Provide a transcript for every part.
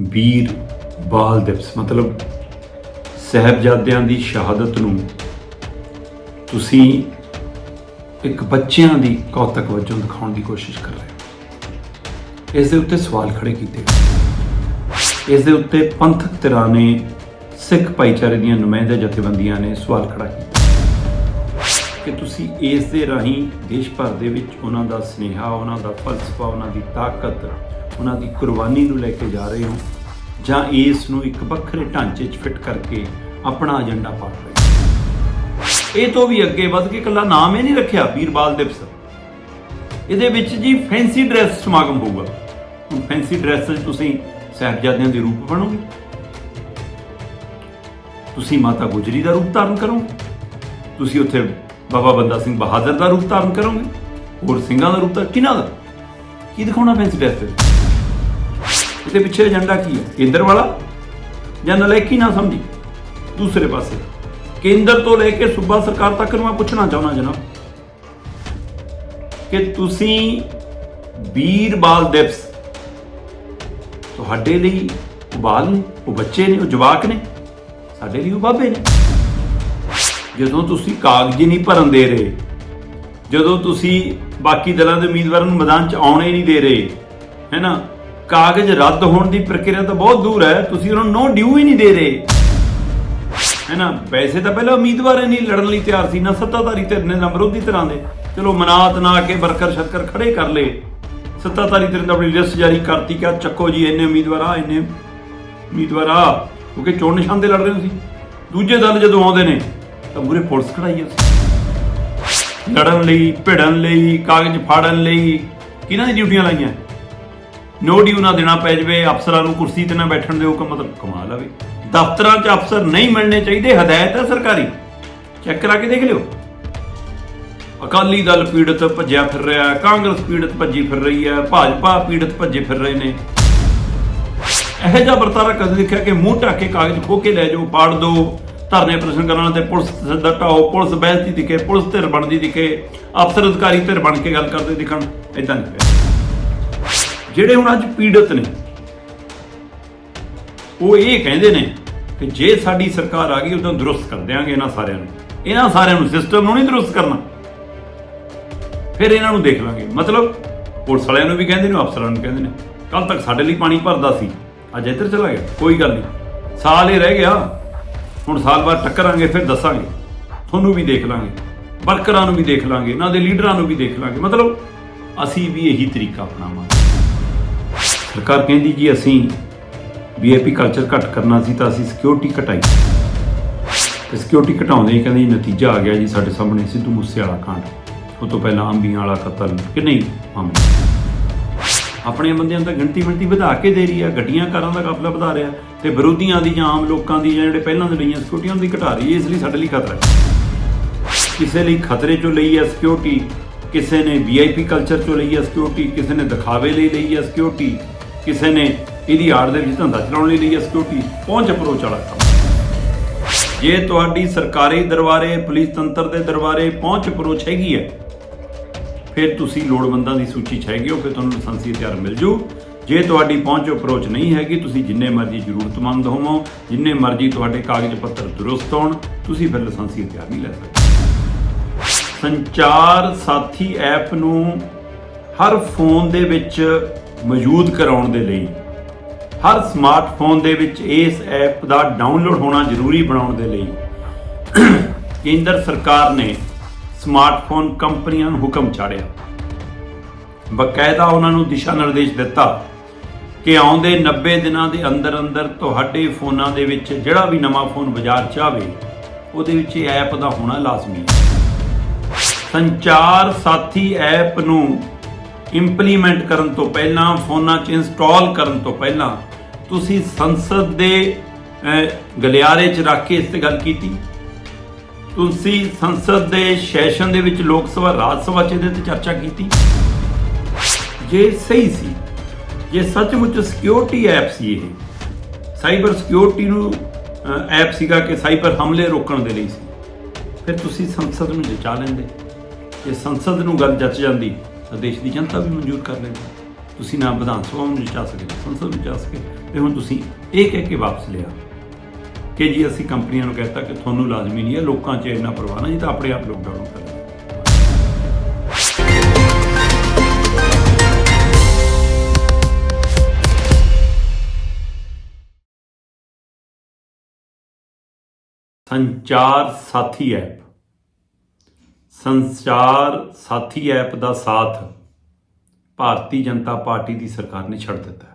ਵੀਰ ਬਾਲ ਦਿਵਸ। ਮਤਲਬ ਸਹਿਬਜ਼ਾਦਿਆਂ ਦੀ ਸ਼ਹਾਦਤ ਨੂੰ ਤੁਸੀਂ ਇੱਕ ਬੱਚਿਆਂ ਦੀ ਕੌਤਕ ਵਜੋਂ ਦਿਖਾਉਣ ਦੀ ਕੋਸ਼ਿਸ਼ ਕਰ ਰਹੇ ਹੋ। ਇਸ ਦੇ ਉੱਤੇ ਸਵਾਲ ਖੜੇ ਕੀਤੇ ਇਸ ਦੇ ਉੱਤੇ ਪੰਥਕ ਧਿਰਾਂ ਨੇ ਸਿੱਖ ਭਾਈਚਾਰੇ ਦੀਆਂ ਨੁਮਾਇੰਦੇ ਜਥੇਬੰਦੀਆਂ ਨੇ ਸਵਾਲ ਖੜਾ ਕੀਤਾ। ਕਿ ਤੁਸੀਂ ਇਸ ਦੇ ਰਾਹੀਂ ਦੇਸ਼ ਭਰ ਦੇ ਵਿੱਚ ਉਹਨਾਂ ਦਾ ਸਨੇਹਾ, ਉਹਨਾਂ ਦਾ ਫਲਸਫਾ, ਉਹਨਾਂ ਦੀ ਤਾਕਤ ਉਹਨਾਂ ਦੀ ਕੁਰਬਾਨੀ ਨੂੰ ਲੈ ਕੇ ਜਾ ਰਹੇ ਹੋ ਜਾਂ ਇਸ ਨੂੰ ਇੱਕ ਵੱਖਰੇ ਢਾਂਚੇ 'ਚ ਫਿੱਟ ਕਰਕੇ ਆਪਣਾ ਏਜੰਡਾ ਪਾ ਰਹੇ ਹੋ? ਇਹ ਤੋਂ ਵੀ ਅੱਗੇ ਵੱਧ ਕੇ ਕੱਲਾ ਨਾਮ ਹੀ ਨਹੀਂ ਰੱਖਿਆ ਵੀਰ ਬਾਲ ਦਿਵਸ। ਇਹਦੇ ਵਿੱਚ ਜੀ ਫੈਂਸੀ ਡਰੈਸ ਸਮਾਗਮ ਹੋਊਗਾ। ਹੁਣ ਫੈਂਸੀ ਡਰੈਸ 'ਚ ਤੁਸੀਂ ਸਾਹਿਬਜ਼ਾਦਿਆਂ ਦੇ ਰੂਪ ਬਣੋਗੇ। ਤੁਸੀਂ ਮਾਤਾ ਗੁਜਰੀ ਦਾ ਰੂਪ ਧਾਰਨ ਕਰੋਗੇ। ਤੁਸੀਂ ਉੱਥੇ ਬਾਬਾ ਬੰਦਾ ਸਿੰਘ ਬਹਾਦਰ ਦਾ ਰੂਪ ਧਾਰਨ ਕਰੋਗੇ। ਹੋਰ ਸਿੰਘਾਂ ਦਾ ਰੂਪ ਧਾਰਨ ਕਿਹਨਾਂ ਦਾ? ਕੀ ਦਿਖਾਉਣਾ ਫੈਂਸੀ ਡਰੈਸ ਤੇ? ਇਹਦੇ ਪਿੱਛੇ ਏਜੰਡਾ ਕੀ ਹੈ? ਕੇਂਦਰ ਵਾਲਾ? ਜਾਂ ਨਲਾਇਕੀ ਨਾ ਸਮਝੀ? ਦੂਸਰੇ ਪਾਸੇ। ਕੇਂਦਰ ਤੋਂ ਲੈ ਕੇ ਸੂਬਾ ਸਰਕਾਰ ਤੱਕ ਨੂੰ ਮੈਂ ਪੁੱਛਣਾ ਚਾਹੁੰਦਾ ਜਨਾਬ ਕਿ ਤੁਸੀਂ ਵੀਰ ਦਿਵਸ ਤੁਹਾਡੇ ਲਈ ਬਾਲ ਨੇ, ਉਹ ਬੱਚੇ ਨੇ, ਉਹ ਜਵਾਕ ਨੇ? ਸਾਡੇ ਲਈ ਉਹ ਬਾਬੇ ਨੇ। ਜਦੋਂ ਤੁਸੀਂ ਕਾਗਜ਼ੀ ਨਹੀਂ ਭਰਨ ਦੇ ਰਹੇ, ਜਦੋਂ ਤੁਸੀਂ ਬਾਕੀ ਦਲਾਂ ਦੇ ਉਮੀਦਵਾਰਾਂ ਨੂੰ ਮੈਦਾਨ 'ਚ ਆਉਣੇ ਨਹੀਂ ਦੇ ਰਹੇ, ਹੈ ਨਾ? ਕਾਗਜ਼ ਰੱਦ ਹੋਣ ਦੀ ਪ੍ਰਕਿਰਿਆ ਤਾਂ ਬਹੁਤ ਦੂਰ ਹੈ। ਤੁਸੀਂ ਉਹਨਾਂ ਨੂੰ ਨੋ ਡਿਊ ਹੀ ਨਹੀਂ ਦੇ ਰਹੇ। ਹੈ ਨਾ? ਵੈਸੇ ਤਾਂ ਪਹਿਲਾਂ ਉਮੀਦਵਾਰ ਨਹੀਂ ਲੜਨ ਲਈ ਤਿਆਰ ਸੀ ਨਾ, ਸੱਤਾਧਾਰੀ ਧਿਰ ਨੇ, ਨਾ ਵਿਰੋਧੀ ਧਿਰਾਂ ਦੇ। ਚਲੋ ਮਨਾਤ ਨਾ ਕੇ ਵਰਕਰ ਸ਼ਰਕਰ ਖੜੇ ਕਰ ਲਏ ਸੱਤਾਧਾਰੀ ਧਿਰ ਨੇ ਆਪਣੀ ਲਿਸਟ ਜਾਰੀ ਕਰਤੀ ਕਿ ਚੱਕੋ ਜੀ, ਇੰਨੇ ਉਮੀਦਵਾਰ ਆ, ਇੰਨੇ ਉਮੀਦਵਾਰ ਆ। ਕਿਉਂਕਿ ਚੋਣ ਨਿਸ਼ਾਨ ਤੇ ਲੜ ਰਹੇ ਸੀ। ਦੂਜੇ ਦਲ ਜਦੋਂ ਆਉਂਦੇ ਨੇ, ਤਾਂ ਮੂਰੇ ਪੁਲਿਸ ਖੜਾਈ ਸੀ ਲੜਨ ਲਈ, ਭਿੜਨ ਲਈ, ਕਾਗਜ਼ ਫਾੜਨ ਲਈ ਕਿਹਨਾਂ ਦੀ ਡਿਊਟੀਆਂ ਲਾਈਆਂ? ਨੋ ਡਿਊ ਨਾ ਦੇਣਾ ਪੈ ਜਵੇ, ਅਫਸਰਾਂ ਨੂੰ ਕੁਰਸੀ ਤੇ ਨਾ ਬੈਠਣ ਦਿਓ ਕਿ ਮਤਲਬ ਕਮਾਲ ਆ ਦਫ਼ਤਰਾਂ 'ਚ ਅਫਸਰ ਨਹੀਂ ਮਿਲਣੇ ਚਾਹੀਦੇ, ਹਦਾਇਤ ਹੈ ਸਰਕਾਰੀ। ਚੈੱਕ ਕਰਾ ਕੇ ਦੇਖ ਲਿਓ। ਅਕਾਲੀ ਦਲ ਪੀੜਤ ਭੱਜਿਆ ਫਿਰ ਰਿਹਾ ਹੈ ਕਾਂਗਰਸ ਪੀੜਤ ਭੱਜੀ ਫਿਰ ਰਹੀ ਹੈ, ਭਾਜਪਾ ਪੀੜਤ ਭੱਜੇ ਫਿਰ ਰਹੇ ਨੇ। ਇਹੋ ਜਿਹਾ ਵਰਤਾਰਾ ਕਦੇ ਦੇਖਿਆ ਕਿ ਮੂੰਹ ਢੱਕ ਕੇ ਕਾਗਜ਼ ਖੋ ਕੇ ਲੈ ਜਾਓ, ਪਾੜ ਦਿਓ ਧਰਨੇ ਪ੍ਰਸ਼ਨ ਕਰਨ ਵਾਲੇ ਤੇ ਪੁਲਿਸ ਸਿੱਧਾ ਢਾਓ ਪੁਲਿਸ ਬਹਿਸਦੀ ਦਿਖੇ, ਪੁਲਿਸ ਧਿਰ ਬਣਦੀ ਦਿਖੇ, ਅਫਸਰ ਅਧਿਕਾਰੀ ਧਿਰ ਬਣ ਕੇ ਗੱਲ ਕਰਦੇ ਦਿਖਣ ਇਦਾਂ ਨਹੀਂ ਜਿਹੜੇ ਹੁਣ ਅੱਜ ਪੀੜਤ ਨੇ, ਉਹ ਇਹ ਕਹਿੰਦੇ ਨੇ ਕਿ ਜੇ ਸਾਡੀ ਸਰਕਾਰ ਆ ਗਈ, ਉਦੋਂ ਦਰੁਸਤ ਕਰ ਦਿਆਂਗੇ ਇਹਨਾਂ ਸਾਰਿਆਂ ਨੂੰ। ਇਹਨਾਂ ਸਾਰਿਆਂ ਨੂੰ ਸਿਸਟਮ ਨੂੰ ਨਹੀਂ ਦਰੁਸਤ ਕਰਨਾ। ਫਿਰ ਇਹਨਾਂ ਨੂੰ ਦੇਖ ਲਾਂਗੇ। ਮਤਲਬ ਪੁਲਿਸ ਵਾਲਿਆਂ ਨੂੰ ਵੀ ਕਹਿੰਦੇ ਨੇ, ਅਫਸਰਾਂ ਨੂੰ ਕਹਿੰਦੇ ਨੇ ਕੱਲ ਤੱਕ ਸਾਡੇ ਲਈ ਪਾਣੀ ਭਰਦਾ ਸੀ, ਅੱਜ ਇੱਧਰ ਚਲਾ ਗਿਆ, ਕੋਈ ਗੱਲ ਨਹੀਂ। ਸਾਲ ਹੀ ਰਹਿ ਗਿਆ, ਹੁਣ ਸਾਲ ਬਾਅਦ ਟੱਕਰਾਂਗੇ, ਫਿਰ ਦੱਸਾਂਗੇ। ਤੁਹਾਨੂੰ ਵੀ ਦੇਖ ਲਾਂਗੇ, ਵਰਕਰਾਂ ਨੂੰ ਵੀ ਦੇਖ ਲਾਂਗੇ, ਇਹਨਾਂ ਦੇ ਲੀਡਰਾਂ ਨੂੰ ਵੀ ਦੇਖ ਲਾਂਗੇ। ਮਤਲਬ ਅਸੀਂ ਵੀ ਇਹੀ ਤਰੀਕਾ ਅਪਣਾਵਾਂਗੇ। ਸਰਕਾਰ ਕਹਿੰਦੀ ਜੀ ਅਸੀਂ ਵੀਆਈਪੀ ਕਲਚਰ ਘਟ ਕਰਨਾ ਸੀ ਤਾਂ ਅਸੀਂ ਸਿਕਿਉਰਿਟੀ ਘਟਾਈ। ਤੇ ਸਿਕਿਉਰਿਟੀ ਘਟਾਉਂਦੇ ਹੀ ਕਹਿੰਦੇ ਨਤੀਜਾ ਆ ਗਿਆ ਜੀ ਸਾਡੇ ਸਾਹਮਣੇ ਸਿੱਧੂ ਮੂਸੇਵਾਲਾ ਕਾਂਡ। ਉਹ ਤੋਂ ਪਹਿਲਾਂ ਅੰਬੀਆਂ ਵਾਲਾ ਕਤਲ ਕਿ ਨਹੀਂ ਮਾਮਲਾ। ਆਪਣੇ ਬੰਦਿਆਂ ਦਾ ਗਿਣਤੀ ਮਿਣਤੀ ਵਧਾ ਕੇ ਦੇ ਰਹੀ ਆ, ਗੱਡੀਆਂ, ਕਾਰਾਂ ਦਾ ਕਾਫਲਾ ਵਧਾ ਰਿਹਾ ਤੇ ਵਿਰੋਧੀਆਂ ਦੀ ਜਾਂ ਆਮ ਲੋਕਾਂ ਦੀ ਜਾਂ ਜਿਹੜੇ ਪਹਿਲਾਂ ਦੇ ਲਈਆਂ ਸਿਕਿਉਰਟੀਆਂ ਦੀ ਘਟਾ ਰਹੀ ਹੈ, ਇਸ ਲਈ ਸਾਡੇ ਲਈ ਖਤਰਾ ਹੈ। ਕਿਸੇ ਲਈ ਖਤਰੇ ਚੋਂ ਲਈ ਹੈ ਸਿਕਿਉਰਿਟੀ ਕਿਸੇ ਨੇ ਵੀਆਈਪੀ ਕਲਚਰ ਚੋਂ ਲਈ ਹੈ ਸਿਕਿਉਰਿਟੀ ਕਿਸੇ ਨੇ ਦਿਖਾਵੇ ਲਈ ਲਈ ਹੈ ਸਿਕਿਉਰਿਟੀ ਕਿਸੇ ਨੇ ਇਹਦੀ ਆੜ ਦੇ ਵਿੱਚ ਧੰਦਾ ਚਲਾਉਣ ਲਈ ਲਈ ਹੈ ਸਿਕਿਉਰਿਟੀ ਪਹੁੰਚ ਅਪਰੋਚ ਵਾਲਾ ਕੰਮ। ਜੇ ਤੁਹਾਡੀ ਸਰਕਾਰੀ ਦਰਬਾਰੇ, ਪੁਲਿਸ ਤੰਤਰ ਦੇ ਦਰਬਾਰੇ ਪਹੁੰਚ ਅਪਰੋਚ ਹੈਗੀ ਹੈ, ਫਿਰ ਤੁਸੀਂ ਲੋੜਵੰਦਾਂ ਦੀ ਸੂਚੀ 'ਚ ਹੈਗੇ ਹੋ, ਫਿਰ ਤੁਹਾਨੂੰ ਲਾਇਸੈਂਸੀ ਹਥਿਆਰ ਮਿਲ ਜੂ। ਜੇ ਤੁਹਾਡੀ ਪਹੁੰਚ ਅਪਰੋਚ ਨਹੀਂ ਹੈਗੀ, ਤੁਸੀਂ ਜਿੰਨੇ ਮਰਜ਼ੀ ਜ਼ਰੂਰਤਮੰਦ ਹੋਵੋ, ਜਿੰਨੇ ਮਰਜ਼ੀ ਤੁਹਾਡੇ ਕਾਗਜ਼ ਪੱਤਰ ਦਰੁਸਤ ਹੋਣ, ਤੁਸੀਂ ਫਿਰ ਲਾਇਸੈਂਸੀ ਹਥਿਆਰ ਨਹੀਂ ਲੈ ਸਕਦੇ ਸੰਚਾਰ ਸਾਥੀ ਐਪ ਨੂੰ ਹਰ ਫੋਨ ਦੇ ਵਿੱਚ ਮੌਜੂਦ ਕਰਾਉਣ ਦੇ ਲਈ। ਹਰ ਸਮਾਰਟਫੋਨ ਦੇ ਵਿੱਚ ਇਸ ਐਪ ਦਾ ਡਾਊਨਲੋਡ ਹੋਣਾ ਜ਼ਰੂਰੀ ਬਣਾਉਣ ਦੇ ਲਈ। ਕੇਂਦਰ ਸਰਕਾਰ ਨੇ ਸਮਾਰਟਫੋਨ ਕੰਪਨੀਆਂ ਨੂੰ ਹੁਕਮ ਚਾੜਿਆ। ਬਕਾਇਦਾ ਉਹਨਾਂ ਨੂੰ ਦਿਸ਼ਾ ਨਿਰਦੇਸ਼ ਦਿੱਤਾ ਕਿ ਆਉਂਦੇ 90 ਦਿਨਾਂ ਦੇ ਅੰਦਰ ਅੰਦਰ ਤੁਹਾਡੇ ਫੋਨਾਂ ਦੇ ਵਿੱਚ ਜਿਹੜਾ ਵੀ ਨਵਾਂ ਫੋਨ ਬਾਜ਼ਾਰ 'ਚ ਆਵੇ, ਉਹਦੇ ਵਿੱਚ ਇਹ ਐਪ ਦਾ ਹੋਣਾ ਲਾਜ਼ਮੀ ਹੈ। ਸੰਚਾਰ ਸਾਥੀ ਐਪ ਨੂੰ ਇੰਪਲੀਮੈਂਟ ਕਰਨ ਤੋਂ ਪਹਿਲਾਂ, ਫੋਨਾਂ 'ਚ ਇੰਸਟਾਲ ਕਰਨ ਤੋਂ ਪਹਿਲਾਂ, ਤੁਸੀਂ ਸੰਸਦ ਦੇ ਗਲਿਆਰੇ 'ਚ ਰੱਖ ਕੇ ਇਸ ਤੇ ਗੱਲ ਕੀਤੀ। ਤੁਸੀਂ ਸੰਸਦ ਦੇ ਸੈਸ਼ਨ ਦੇ ਵਿੱਚ ਲੋਕ ਸਭਾ, ਰਾਜ ਸਭਾ 'ਚ ਇਹਦੇ ਤੇ ਚਰਚਾ ਕੀਤੀ। ਜੇ ਸਹੀ ਸੀ, ਜੇ ਸੱਚਮੁੱਚ ਸਿਕਿਉਰਿਟੀ ਐਪ ਸੀ ਇਹ ਸਾਈਬਰ ਸਿਕਿਉਰਿਟੀ ਨੂੰ ਐਪ ਸੀਗਾ ਕਿ ਸਾਈਬਰ ਹਮਲੇ ਰੋਕਣ ਦੇ ਲਈ ਸੀ, ਫਿਰ ਤੁਸੀਂ ਸੰਸਦ ਨੂੰ ਜਚਾ ਲੈਂਦੇ। ਜੇ ਸੰਸਦ ਨੂੰ ਗੱਲ ਜੱਚ ਜਾਂਦੀ ਤਾਂ ਦੇਸ਼ ਦੀ ਜਨਤਾ ਵੀ ਮਨਜ਼ੂਰ ਕਰ ਲੈਂਦੀ ਤੁਸੀਂ ਨਾ ਵਿਧਾਨ ਸਭਾ ਨੂੰ ਜਚਾ ਸਕਦੇ ਸੰਸਦ ਨੂੰ ਜਚਾ ਸਕੇ ਤੇ ਹੁਣ ਤੁਸੀਂ ਇਹ ਕਹਿ ਕੇ ਵਾਪਸ ਲਿਆ ਕਿ ਜੀ ਅਸੀਂ ਕੰਪਨੀਆਂ ਨੂੰ ਕਹਿਤਾ ਕਿ ਤੁਹਾਨੂੰ ਲਾਜ਼ਮੀ ਨਹੀਂ ਹੈ, ਲੋਕਾਂ 'ਚ ਇੰਨਾ ਪ੍ਰਵਾਹ ਨਾ ਜੀ ਤਾਂ ਆਪਣੇ ਆਪ ਲੋਕਡਾਊਨ ਕਰ ਸੰਚਾਰ ਸਾਥੀ ਐਪ ਸੰਚਾਰ ਸਾਥੀ ਐਪ ਦਾ ਸਾਥ ਭਾਰਤੀ ਜਨਤਾ ਪਾਰਟੀ ਦੀ ਸਰਕਾਰ ਨੇ ਛੱਡ ਦਿੱਤਾ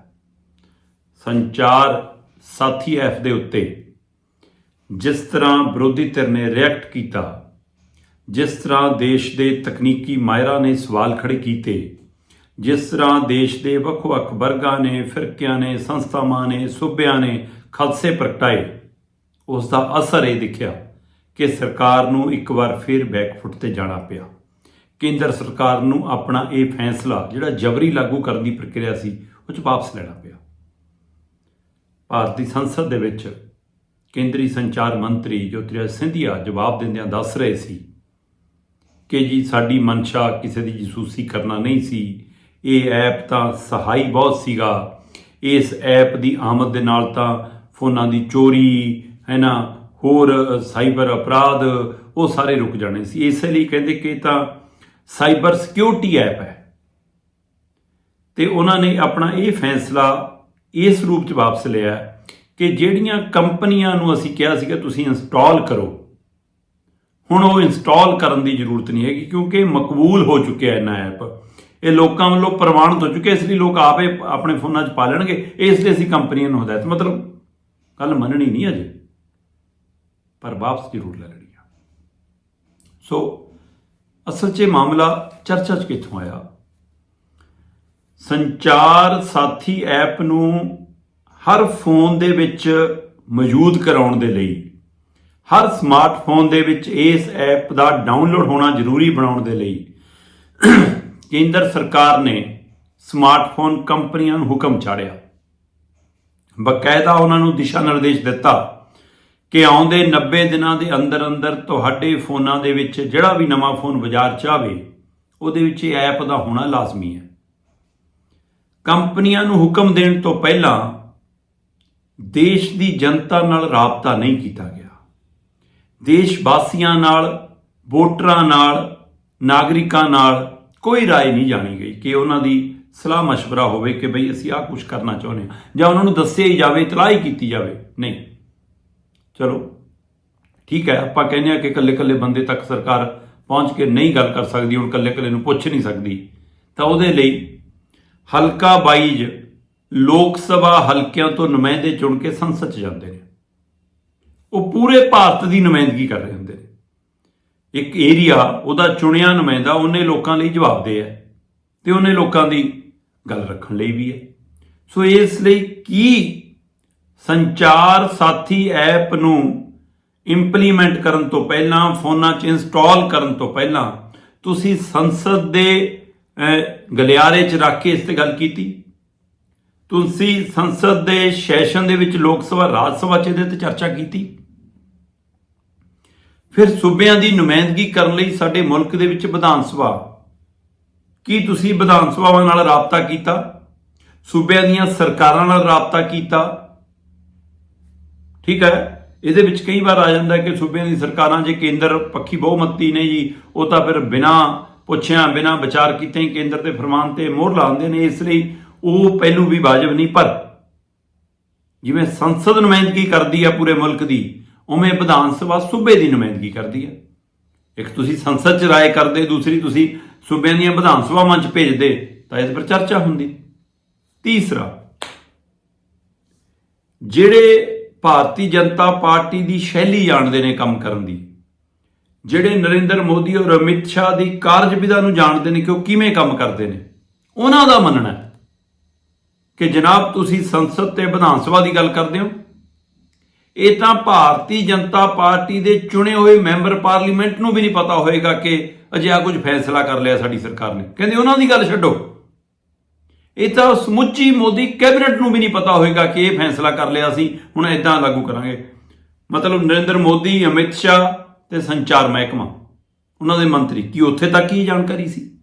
ਸੰਚਾਰ ਸਾਥੀ ਐਪ ਦੇ ਉੱਤੇ ਜਿਸ ਤਰ੍ਹਾਂ ਵਿਰੋਧੀ ਧਿਰ ਨੇ ਰਿਐਕਟ ਕੀਤਾ, ਜਿਸ ਤਰ੍ਹਾਂ ਦੇਸ਼ ਦੇ ਤਕਨੀਕੀ ਮਾਹਿਰਾਂ ਨੇ ਸਵਾਲ ਖੜੇ ਕੀਤੇ, ਜਿਸ ਤਰ੍ਹਾਂ ਦੇਸ਼ ਦੇ ਵੱਖ-ਵੱਖ ਵਰਗਾਂ ਨੇ, ਫਿਰਕਿਆਂ ਨੇ, ਸੰਸਥਾਵਾਂ ਨੇ, ਸੂਬਿਆਂ ਨੇ ਖਦਸੇ ਪ੍ਰਗਟਾਏ, ਉਸ ਦਾ ਅਸਰ ਇਹ ਦਿਖਿਆ ਕਿ ਸਰਕਾਰ ਨੂੰ ਇੱਕ ਵਾਰ ਫਿਰ ਬੈਕਫੁੱਟ ਤੇ ਜਾਣਾ ਪਿਆ। ਕੇਂਦਰ ਸਰਕਾਰ ਨੂੰ ਆਪਣਾ ਇਹ ਫੈਸਲਾ, ਜਿਹੜਾ ਜਬਰੀ ਲਾਗੂ ਕਰਨ ਦੀ ਪ੍ਰਕਿਰਿਆ ਸੀ, ਉਹ ਚ ਵਾਪਸ ਲੈਣਾ ਪਿਆ। ਭਾਰਤੀ ਸੰਸਦ ਦੇ ਵਿੱਚ ਕੇਂਦਰੀ ਸੰਚਾਰ ਮੰਤਰੀ ਜੋਤਿਰਾਜ ਸਿੰਧੀਆ ਜਵਾਬ ਦਿੰਦਿਆਂ ਦੱਸ ਰਹੇ ਸੀ ਕਿ ਜੀ, ਸਾਡੀ ਮਨਸ਼ਾ ਕਿਸੇ ਦੀ ਜਸੂਸੀ ਕਰਨਾ ਨਹੀਂ ਸੀ। ਇਹ ਐਪ ਤਾਂ ਸਹਾਈ ਬਹੁਤ ਸੀਗਾ। ਇਸ ਐਪ ਦੀ ਆਮਦ ਦੇ ਨਾਲ ਤਾਂ ਫੋਨਾਂ ਦੀ ਚੋਰੀ, ਹੈ ਨਾ ਹੋਰ ਸਾਈਬਰ ਅਪਰਾਧ, ਉਹ ਸਾਰੇ ਰੁਕ ਜਾਣੇ ਸੀ। ਇਸੇ ਲਈ ਕਹਿੰਦੇ ਕਿ ਤਾਂ ਸਾਈਬਰ ਸਿਕਿਉਰਿਟੀ ਐਪ ਹੈ। ਤੇ ਉਹਨਾਂ ਨੇ ਆਪਣਾ ਇਹ ਫੈਸਲਾ ਇਸ ਰੂਪ ਚ ਵਾਪਸ ਲਿਆ ਕਿ ਜਿਹੜੀਆਂ ਕੰਪਨੀਆਂ ਨੂੰ ਅਸੀਂ ਕਿਹਾ ਸੀਗਾ, ਤੁਸੀਂ ਇੰਸਟਾਲ ਕਰੋ। ਹੁਣ ਉਹ ਇੰਸਟਾਲ ਕਰਨ ਦੀ ਜ਼ਰੂਰਤ ਨਹੀਂ ਹੈਗੀ, ਕਿਉਂਕਿ ਮਕਬੂਲ ਹੋ ਚੁੱਕਿਆ ਇਹਨਾਂ ਐਪ। ਇਹ ਲੋਕਾਂ ਵੱਲੋਂ ਪ੍ਰਵਾਨਿਤ ਹੋ ਚੁੱਕਿਆ ਇਸ ਲਈ ਲੋਕ ਆਪੇ ਆਪਣੇ ਫੋਨਾਂ 'ਚ ਪਾ ਲੈਣਗੇ। ਇਸ ਲਈ ਅਸੀਂ ਕੰਪਨੀਆਂ ਨੂੰ ਹਦਾਇਤ ਮਤਲਬ ਗੱਲ ਮੰਨਣੀ ਨਹੀਂ ਅਜੇ। ਪਰ ਵਾਪਸ ਜ਼ਰੂਰ ਲੈ ਲੈਣੀ ਸੋ, ਅਸਲ 'ਚ ਇਹ ਮਾਮਲਾ ਚਰਚਾ 'ਚ ਕਿੱਥੋਂ ਆਇਆ? ਸੰਚਾਰ ਸਾਥੀ ਐਪ ਨੂੰ ਹਰ ਫੋਨ ਦੇ ਵਿੱਚ ਮੌਜੂਦ ਕਰਾਉਣ ਦੇ ਲਈ, ਹਰ ਸਮਾਰਟਫੋਨ ਦੇ ਵਿੱਚ ਇਸ ਐਪ ਦਾ ਡਾਊਨਲੋਡ ਹੋਣਾ ਜ਼ਰੂਰੀ ਬਣਾਉਣ ਦੇ ਲਈ, ਕੇਂਦਰ ਸਰਕਾਰ ਨੇ ਸਮਾਰਟਫੋਨ ਕੰਪਨੀਆਂ ਨੂੰ ਹੁਕਮ ਚਾੜਿਆ। ਬਕਾਇਦਾ ਉਹਨਾਂ ਨੂੰ ਦਿਸ਼ਾ ਨਿਰਦੇਸ਼ ਦਿੱਤਾ ਕਿ ਆਉਂਦੇ 90 ਦਿਨਾਂ ਦੇ ਅੰਦਰ ਅੰਦਰ ਤੁਹਾਡੇ ਫੋਨਾਂ ਦੇ ਵਿੱਚ ਜਿਹੜਾ ਵੀ ਨਵਾਂ ਫੋਨ ਬਾਜ਼ਾਰ 'ਚ ਆਵੇ ਉਹਦੇ ਵਿੱਚ ਇਹ ਐਪ ਦਾ ਹੋਣਾ ਲਾਜ਼ਮੀ ਹੈ ਕੰਪਨੀਆਂ ਨੂੰ ਹੁਕਮ ਦੇਣ ਤੋਂ ਪਹਿਲਾਂ ਦੇਸ਼ ਦੀ ਜਨਤਾ ਨਾਲ ਰਾਬਤਾ ਨਹੀਂ ਕੀਤਾ ਗਿਆ ਦੇਸ਼ ਵਾਸੀਆਂ ਨਾਲ ਵੋਟਰਾਂ ਨਾਲ ਨਾਗਰਿਕਾਂ ਨਾਲ ਕੋਈ رائے ਨਹੀਂ ਜਾਣੀ ਗਈ ਕਿ ਉਹਨਾਂ ਦੀ ਸਲਾਹ مشورہ ਹੋਵੇ ਕਿ ਭਈ ਅਸੀਂ ਆਹ ਕੁਝ ਕਰਨਾ ਚਾਹੁੰਦੇ ਹਾਂ ਜਾਂ ਉਹਨਾਂ ਨੂੰ ਦੱਸਿਆ ਹੀ ਜਾਵੇ ਇਤਲਾਹ ਹੀ ਕੀਤੀ ਜਾਵੇ ਨਹੀਂ ਚਲੋ। ਠੀਕ ਹੈ, ਆਪਾਂ ਕਹਿੰਦੇ ਆ ਕਿ ਇਕੱਲੇ-ਇਕੱਲੇ ਬੰਦੇ ਤੱਕ ਸਰਕਾਰ ਪਹੁੰਚ ਕੇ ਨਹੀਂ ਗੱਲ ਕਰ ਸਕਦੀ, ਹੁਣ ਇਕੱਲੇ-ਇਕੱਲੇ ਨੂੰ ਪੁੱਛ ਨਹੀਂ ਸਕਦੀ। ਤਾਂ ਉਹਦੇ ਲਈ ਹਲਕਾ ਬਾਈਜ ਲੋਕ ਸਭਾ ਹਲਕਿਆਂ ਤੋਂ ਨੁਮਾਇੰਦੇ ਚੁਣ ਕੇ ਸੰਸਦ 'ਚ ਜਾਂਦੇ ਨੇ। ਉਹ ਪੂਰੇ ਭਾਰਤ ਦੀ ਨੁਮਾਇੰਦਗੀ ਕਰ ਰਹੇ ਹੁੰਦੇ ਨੇ। ਇੱਕ ਏਰੀਆ ਉਹਦਾ ਚੁਣਿਆ ਨੁਮਾਇੰਦਾ ਉਹਨੇ ਲੋਕਾਂ ਲਈ ਜਵਾਬਦੇਹ ਹੈ ਤੇ ਉਹਨੇ ਲੋਕਾਂ ਦੀ ਗੱਲ ਰੱਖਣ ਲਈ ਵੀ ਹੈ। ਸੋ ਇਸ ਲਈ ਕੀ ਸੰਚਾਰ ਸਾਥੀ ਐਪ ਨੂੰ ਇੰਪਲੀਮੈਂਟ ਕਰਨ ਤੋਂ ਪਹਿਲਾਂ, ਫੋਨਾਂ 'ਚ ਇੰਸਟਾਲ ਕਰਨ ਤੋਂ ਪਹਿਲਾਂ, ਤੁਸੀਂ ਸੰਸਦ ਦੇ ਗਲਿਆਰੇ 'ਚ ਰੱਖ ਕੇ ਇਸ ਤੇ ਗੱਲ ਕੀਤੀ। ਤੁਸੀਂ ਸੰਸਦ ਦੇ ਸੈਸ਼ਨ ਦੇ ਵਿੱਚ ਲੋਕ ਸਭਾ, ਰਾਜ ਸਭਾ 'ਚ ਇਹਦੇ ਤੇ ਚਰਚਾ ਕੀਤੀ। ਫਿਰ ਸੂਬਿਆਂ ਦੀ ਨੁਮਾਇੰਦਗੀ ਕਰਨ ਲਈ ਸਾਡੇ ਮੁਲਕ ਦੇ ਵਿੱਚ ਵਿਧਾਨ ਸਭਾ। ਕੀ ਤੁਸੀਂ ਵਿਧਾਨ ਸਭਾਵਾਂ ਨਾਲ ਰਾਬਤਾ ਕੀਤਾ? ਸੂਬਿਆਂ ਦੀਆਂ ਸਰਕਾਰਾਂ ਨਾਲ ਰਾਬਤਾ ਕੀਤਾ? ਠੀਕ ਹੈ? ਇਹਦੇ ਵਿੱਚ ਕਈ ਵਾਰ ਆ ਜਾਂਦਾ ਕਿ ਸੂਬਿਆਂ ਦੀ ਸਰਕਾਰਾਂ ਜੇ ਕੇਂਦਰ ਪੱਖੀ ਬਹੁਮਤੀ ਨੇ ਜੀ, ਉਹ ਤਾਂ ਫਿਰ ਬਿਨਾਂ ਪੁੱਛਿਆ, ਬਿਨਾਂ ਵਿਚਾਰ ਕੀਤੇ ਹੀ ਕੇਂਦਰ ਦੇ ਫਰਮਾਨ ਤੇ ਮੋਹਰ ਲਾਉਂਦੇ ਨੇ, ਇਸ ਲਈ ਉਹ ਪਹਿਲੂ ਵੀ ਵਾਜਬ ਨਹੀਂ। ਪਰ ਜਿਵੇਂ ਸੰਸਦ ਨੁਮਾਇੰਦਗੀ ਕਰਦੀ ਆ ਪੂਰੇ ਮੁਲਕ ਦੀ, ਉਵੇਂ ਵਿਧਾਨ ਸਭਾ ਸੂਬੇ ਦੀ ਨੁਮਾਇੰਦਗੀ ਕਰਦੀ ਹੈ ਇੱਕ ਤੁਸੀਂ ਸੰਸਦ 'ਚ ਰਾਏ ਕਰਦੇ, ਦੂਸਰੀ ਤੁਸੀਂ ਸੂਬਿਆਂ ਦੀਆਂ ਵਿਧਾਨ ਸਭਾਵਾਂ 'ਚ ਭੇਜਦੇ, ਤਾਂ ਇਸ ਪਰ ਚਰਚਾ ਹੁੰਦੀ। ਤੀਸਰਾ, ਜਿਹੜੇ ਭਾਰਤੀ ਜਨਤਾ ਪਾਰਟੀ ਦੀ ਸ਼ੈਲੀ ਜਾਣਦੇ ਨੇ ਕੰਮ ਕਰਨ ਦੀ। ਜਿਹੜੇ ਨਰਿੰਦਰ ਮੋਦੀ ਔਰ ਅਮਿਤ ਸ਼ਾਹ ਦੀ ਕਾਰਜਵਿਧਾ ਨੂੰ ਜਾਣਦੇ ਨੇ ਕਿ ਉਹ ਕਿਵੇਂ ਕੰਮ ਕਰਦੇ ਨੇ, ਉਹਨਾਂ ਦਾ ਮੰਨਣਾ ਕਿ ਜਨਾਬ ਤੁਸੀਂ ਸੰਸਦ ਤੇ ਵਿਧਾਨ ਸਭਾ ਦੀ ਗੱਲ ਕਰਦੇ ਹੋ। ਇਹ ਤਾਂ ਭਾਰਤੀ ਜਨਤਾ ਪਾਰਟੀ ਦੇ ਚੁਣੇ ਹੋਏ ਮੈਂਬਰ ਪਾਰਲੀਮੈਂਟ ਨੂੰ ਵੀ ਨਹੀਂ ਪਤਾ ਹੋਏਗਾ ਕਿ ਅਜਿਹਾ ਕੁਝ ਫੈਸਲਾ ਕਰ ਲਿਆ ਸਾਡੀ ਸਰਕਾਰ ਨੇ। ਕਹਿੰਦੇ ਉਹਨਾਂ ਦੀ ਗੱਲ ਛੱਡੋ। ਇਹ ਤਾਂ ਸਮੁੱਚੀ ਮੋਦੀ ਕੈਬਨਿਟ ਨੂੰ ਵੀ ਨਹੀਂ ਪਤਾ ਹੋਏਗਾ ਕਿ ਇਹ ਫੈਸਲਾ ਕਰ ਲਿਆ ਸੀ। ਹੁਣ ਇਦਾਂ ਲਾਗੂ ਕਰਾਂਗੇ। ਮਤਲਬ ਨਰਿੰਦਰ ਮੋਦੀ, ਅਮਿਤ ਸ਼ਾਹ ਤੇ ਸੰਚਾਰ ਮਹਿਕਮਾ। ਉਹਨਾਂ ਦੇ ਮੰਤਰੀ, ਕੀ ਉੱਥੇ ਤੱਕ ਹੀ ਜਾਣਕਾਰੀ ਸੀ?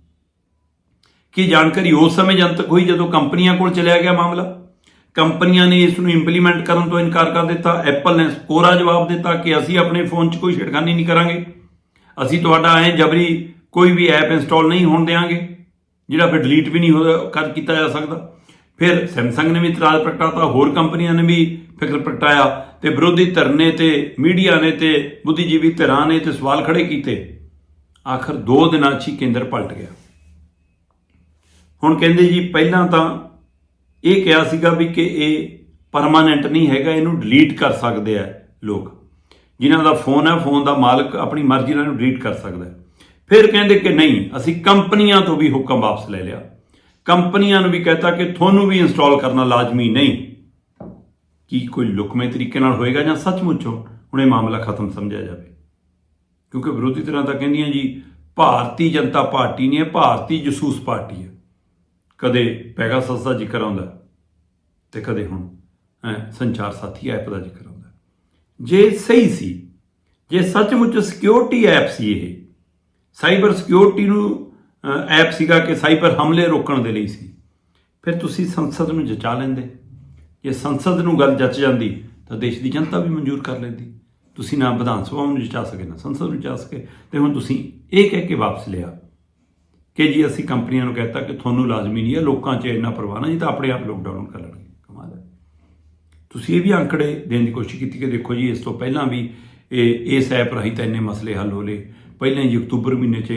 ਕੀ ਜਾਣਕਾਰੀ ਉਸ ਸਮੇਂ ਜਨਤਕ ਹੋਈ ਜਦੋਂ ਕੰਪਨੀਆਂ ਕੋਲ ਚਲਿਆ ਗਿਆ ਮਾਮਲਾ? ਕੰਪਨੀਆਂ ਨੇ ਇਸ ਨੂੰ ਇੰਪਲੀਮੈਂਟ ਕਰਨ ਤੋਂ ਇਨਕਾਰ ਕਰ ਦਿੱਤਾ। ਐਪਲ ਨੇ ਕੋਰਾ ਜਵਾਬ ਦਿੱਤਾ ਕਿ ਅਸੀਂ ਆਪਣੇ ਫੋਨ 'ਚ ਕੋਈ ਛੇੜਖਾਨੀ ਨਹੀਂ ਕਰਾਂਗੇ। ਅਸੀਂ ਤੁਹਾਡਾ ਐ ਜਬਰੀ ਕੋਈ ਵੀ ਐਪ ਇੰਸਟਾਲ ਨਹੀਂ ਹੋਣ ਦੇਵਾਂਗੇ ਜਿਹੜਾ ਫਿਰ ਡਿਲੀਟ ਵੀ ਨਹੀਂ ਹੋ ਕਰ ਕੀਤਾ ਜਾ ਸਕਦਾ। ਫਿਰ ਸੈਮਸੰਗ ਨੇ ਵੀ ਇਤਰਾਜ਼ ਪ੍ਰਗਟਾਤਾ, ਹੋਰ ਕੰਪਨੀਆਂ ਨੇ ਵੀ ਫਿਕਰ ਪ੍ਰਗਟਾਇਆ ਤੇ ਵਿਰੋਧੀ ਧਿਰ ਨੇ ਤੇ ਮੀਡੀਆ ਨੇ ਤੇ ਬੁੱਧੀਜੀਵੀ ਧਿਰਾਂ ਨੇ ਤੇ ਸਵਾਲ ਖੜੇ ਕੀਤੇ। ਆਖਰ 2 ਦਿਨਾਂ 'ਚ ਹੀ ਕੇਂਦਰ ਪਲਟ ਗਿਆ। ਹੁਣ ਕਹਿੰਦੇ ਜੀ, ਪਹਿਲਾਂ ਤਾਂ ਇਹ ਕਿਹਾ ਸੀਗਾ ਵੀ ਕਿ ਇਹ ਪਰਮਾਨੈਂਟ ਨਹੀਂ ਹੈਗਾ, ਇਹਨੂੰ ਡਿਲੀਟ ਕਰ ਸਕਦੇ ਆ ਲੋਕ। ਜਿਨ੍ਹਾਂ ਦਾ ਫੋਨ ਹੈ ਫੋਨ ਦਾ ਮਾਲਕ ਆਪਣੀ ਮਰਜ਼ੀ ਨਾਲ ਇਹਨੂੰ ਡਿਲੀਟ ਕਰ ਸਕਦਾ ਹੈ। ਫਿਰ ਕਹਿੰਦੇ ਕਿ ਨਹੀਂ ਅਸੀਂ ਕੰਪਨੀਆਂ ਤੋਂ ਵੀ ਹੁਕਮ ਵਾਪਸ ਲੈ ਲਿਆ। ਕੰਪਨੀਆਂ ਨੂੰ ਵੀ ਕਹਤਾ ਕਿ ਤੁਹਾਨੂੰ ਵੀ ਇੰਸਟਾਲ ਕਰਨਾ ਲਾਜ਼ਮੀ ਨਹੀਂ। ਕੀ ਕੋਈ ਲੁਕਵੇਂ ਤਰੀਕੇ ਨਾਲ ਹੋਏਗਾ ਜਾਂ ਸੱਚਮੁੱਚ ਹੁਣ ਇਹ ਮਾਮਲਾ ਖਤਮ ਸਮਝਿਆ ਜਾਵੇ। ਕਿਉਂਕਿ ਵਿਰੋਧੀ ਤਰ੍ਹਾਂ ਤਾਂ ਕਹਿੰਦੀਆਂ ਜੀ ਭਾਰਤੀ ਜਨਤਾ ਪਾਰਟੀ ਨੇ ਭਾਰਤੀ ਜਸੂਸ ਪਾਰਟੀ ਹੈ। ਕਦੇ ਪੈਗਾਸਸ ਦਾ ਜ਼ਿਕਰ ਆਉਂਦਾ ਹੈ, ਤੇ ਕਦੇ ਹੁਣ ਸੰਚਾਰ ਸਾਥੀ ਐਪ ਦਾ ਜ਼ਿਕਰ ਆਉਂਦਾ ਜੇ ਸਹੀ ਸੀ ਜੇ ਸੱਚਮੁੱਚ ਸਿਕਿਉਰਿਟੀ ਐਪ ਸੀ ਇਹ ਸਾਈਬਰ ਸਿਕਿਉਰਿਟੀ ਨੂੰ ਐਪ ਸੀਗਾ ਕਿ ਸਾਈਬਰ ਹਮਲੇ ਰੋਕਣ ਦੇ ਲਈ ਸੀ। ਫਿਰ ਤੁਸੀਂ ਸੰਸਦ ਨੂੰ ਜਚਾ ਲੈਂਦੇ। ਜੇ ਸੰਸਦ ਨੂੰ ਗੱਲ ਜਚ ਜਾਂਦੀ, ਤਾਂ ਦੇਸ਼ ਦੀ ਜਨਤਾ ਵੀ ਮਨਜ਼ੂਰ ਕਰ ਲੈਂਦੀ। ਤੁਸੀਂ ਨਾ ਵਿਧਾਨ ਸਭਾ ਨੂੰ ਜਚਾ ਸਕੇ, ਨਾ ਸੰਸਦ ਨੂੰ ਜਚਾ ਸਕੇ, ਤੇ ਹੁਣ ਤੁਸੀਂ ਇਹ ਕਹਿ ਕੇ ਵਾਪਸ ਲਿਆ ਕਿ ਜੀ ਅਸੀਂ ਕੰਪਨੀਆਂ ਨੂੰ ਕਹਿਤਾ ਕਿ ਤੁਹਾਨੂੰ ਲਾਜ਼ਮੀ ਨਹੀਂ ਹੈ, ਲੋਕਾਂ 'ਚ ਇੰਨਾ ਪਰਵਾਹ ਨਾ ਜੀ, ਤਾਂ ਆਪਣੇ ਆਪ ਲੋਕਡਾਊਨ ਕਰ ਲੈਣਗੇ। ਕਮਾਲ ਹੈ। ਤੁਸੀਂ ਇਹ ਵੀ ਅੰਕੜੇ ਦੇਣ ਦੀ ਕੋਸ਼ਿਸ਼ ਕੀਤੀ ਕਿ ਦੇਖੋ ਜੀ, ਇਸ ਤੋਂ ਪਹਿਲਾਂ ਵੀ ਇਹ, ਇਸ ਐਪ ਰਾਹੀਂ ਤਾਂ ਇੰਨੇ ਮਸਲੇ ਹੱਲ ਹੋ ਲਏ। ਪਹਿਲਾਂ ਜੀ ਅਕਤੂਬਰ ਮਹੀਨੇ 'ਚ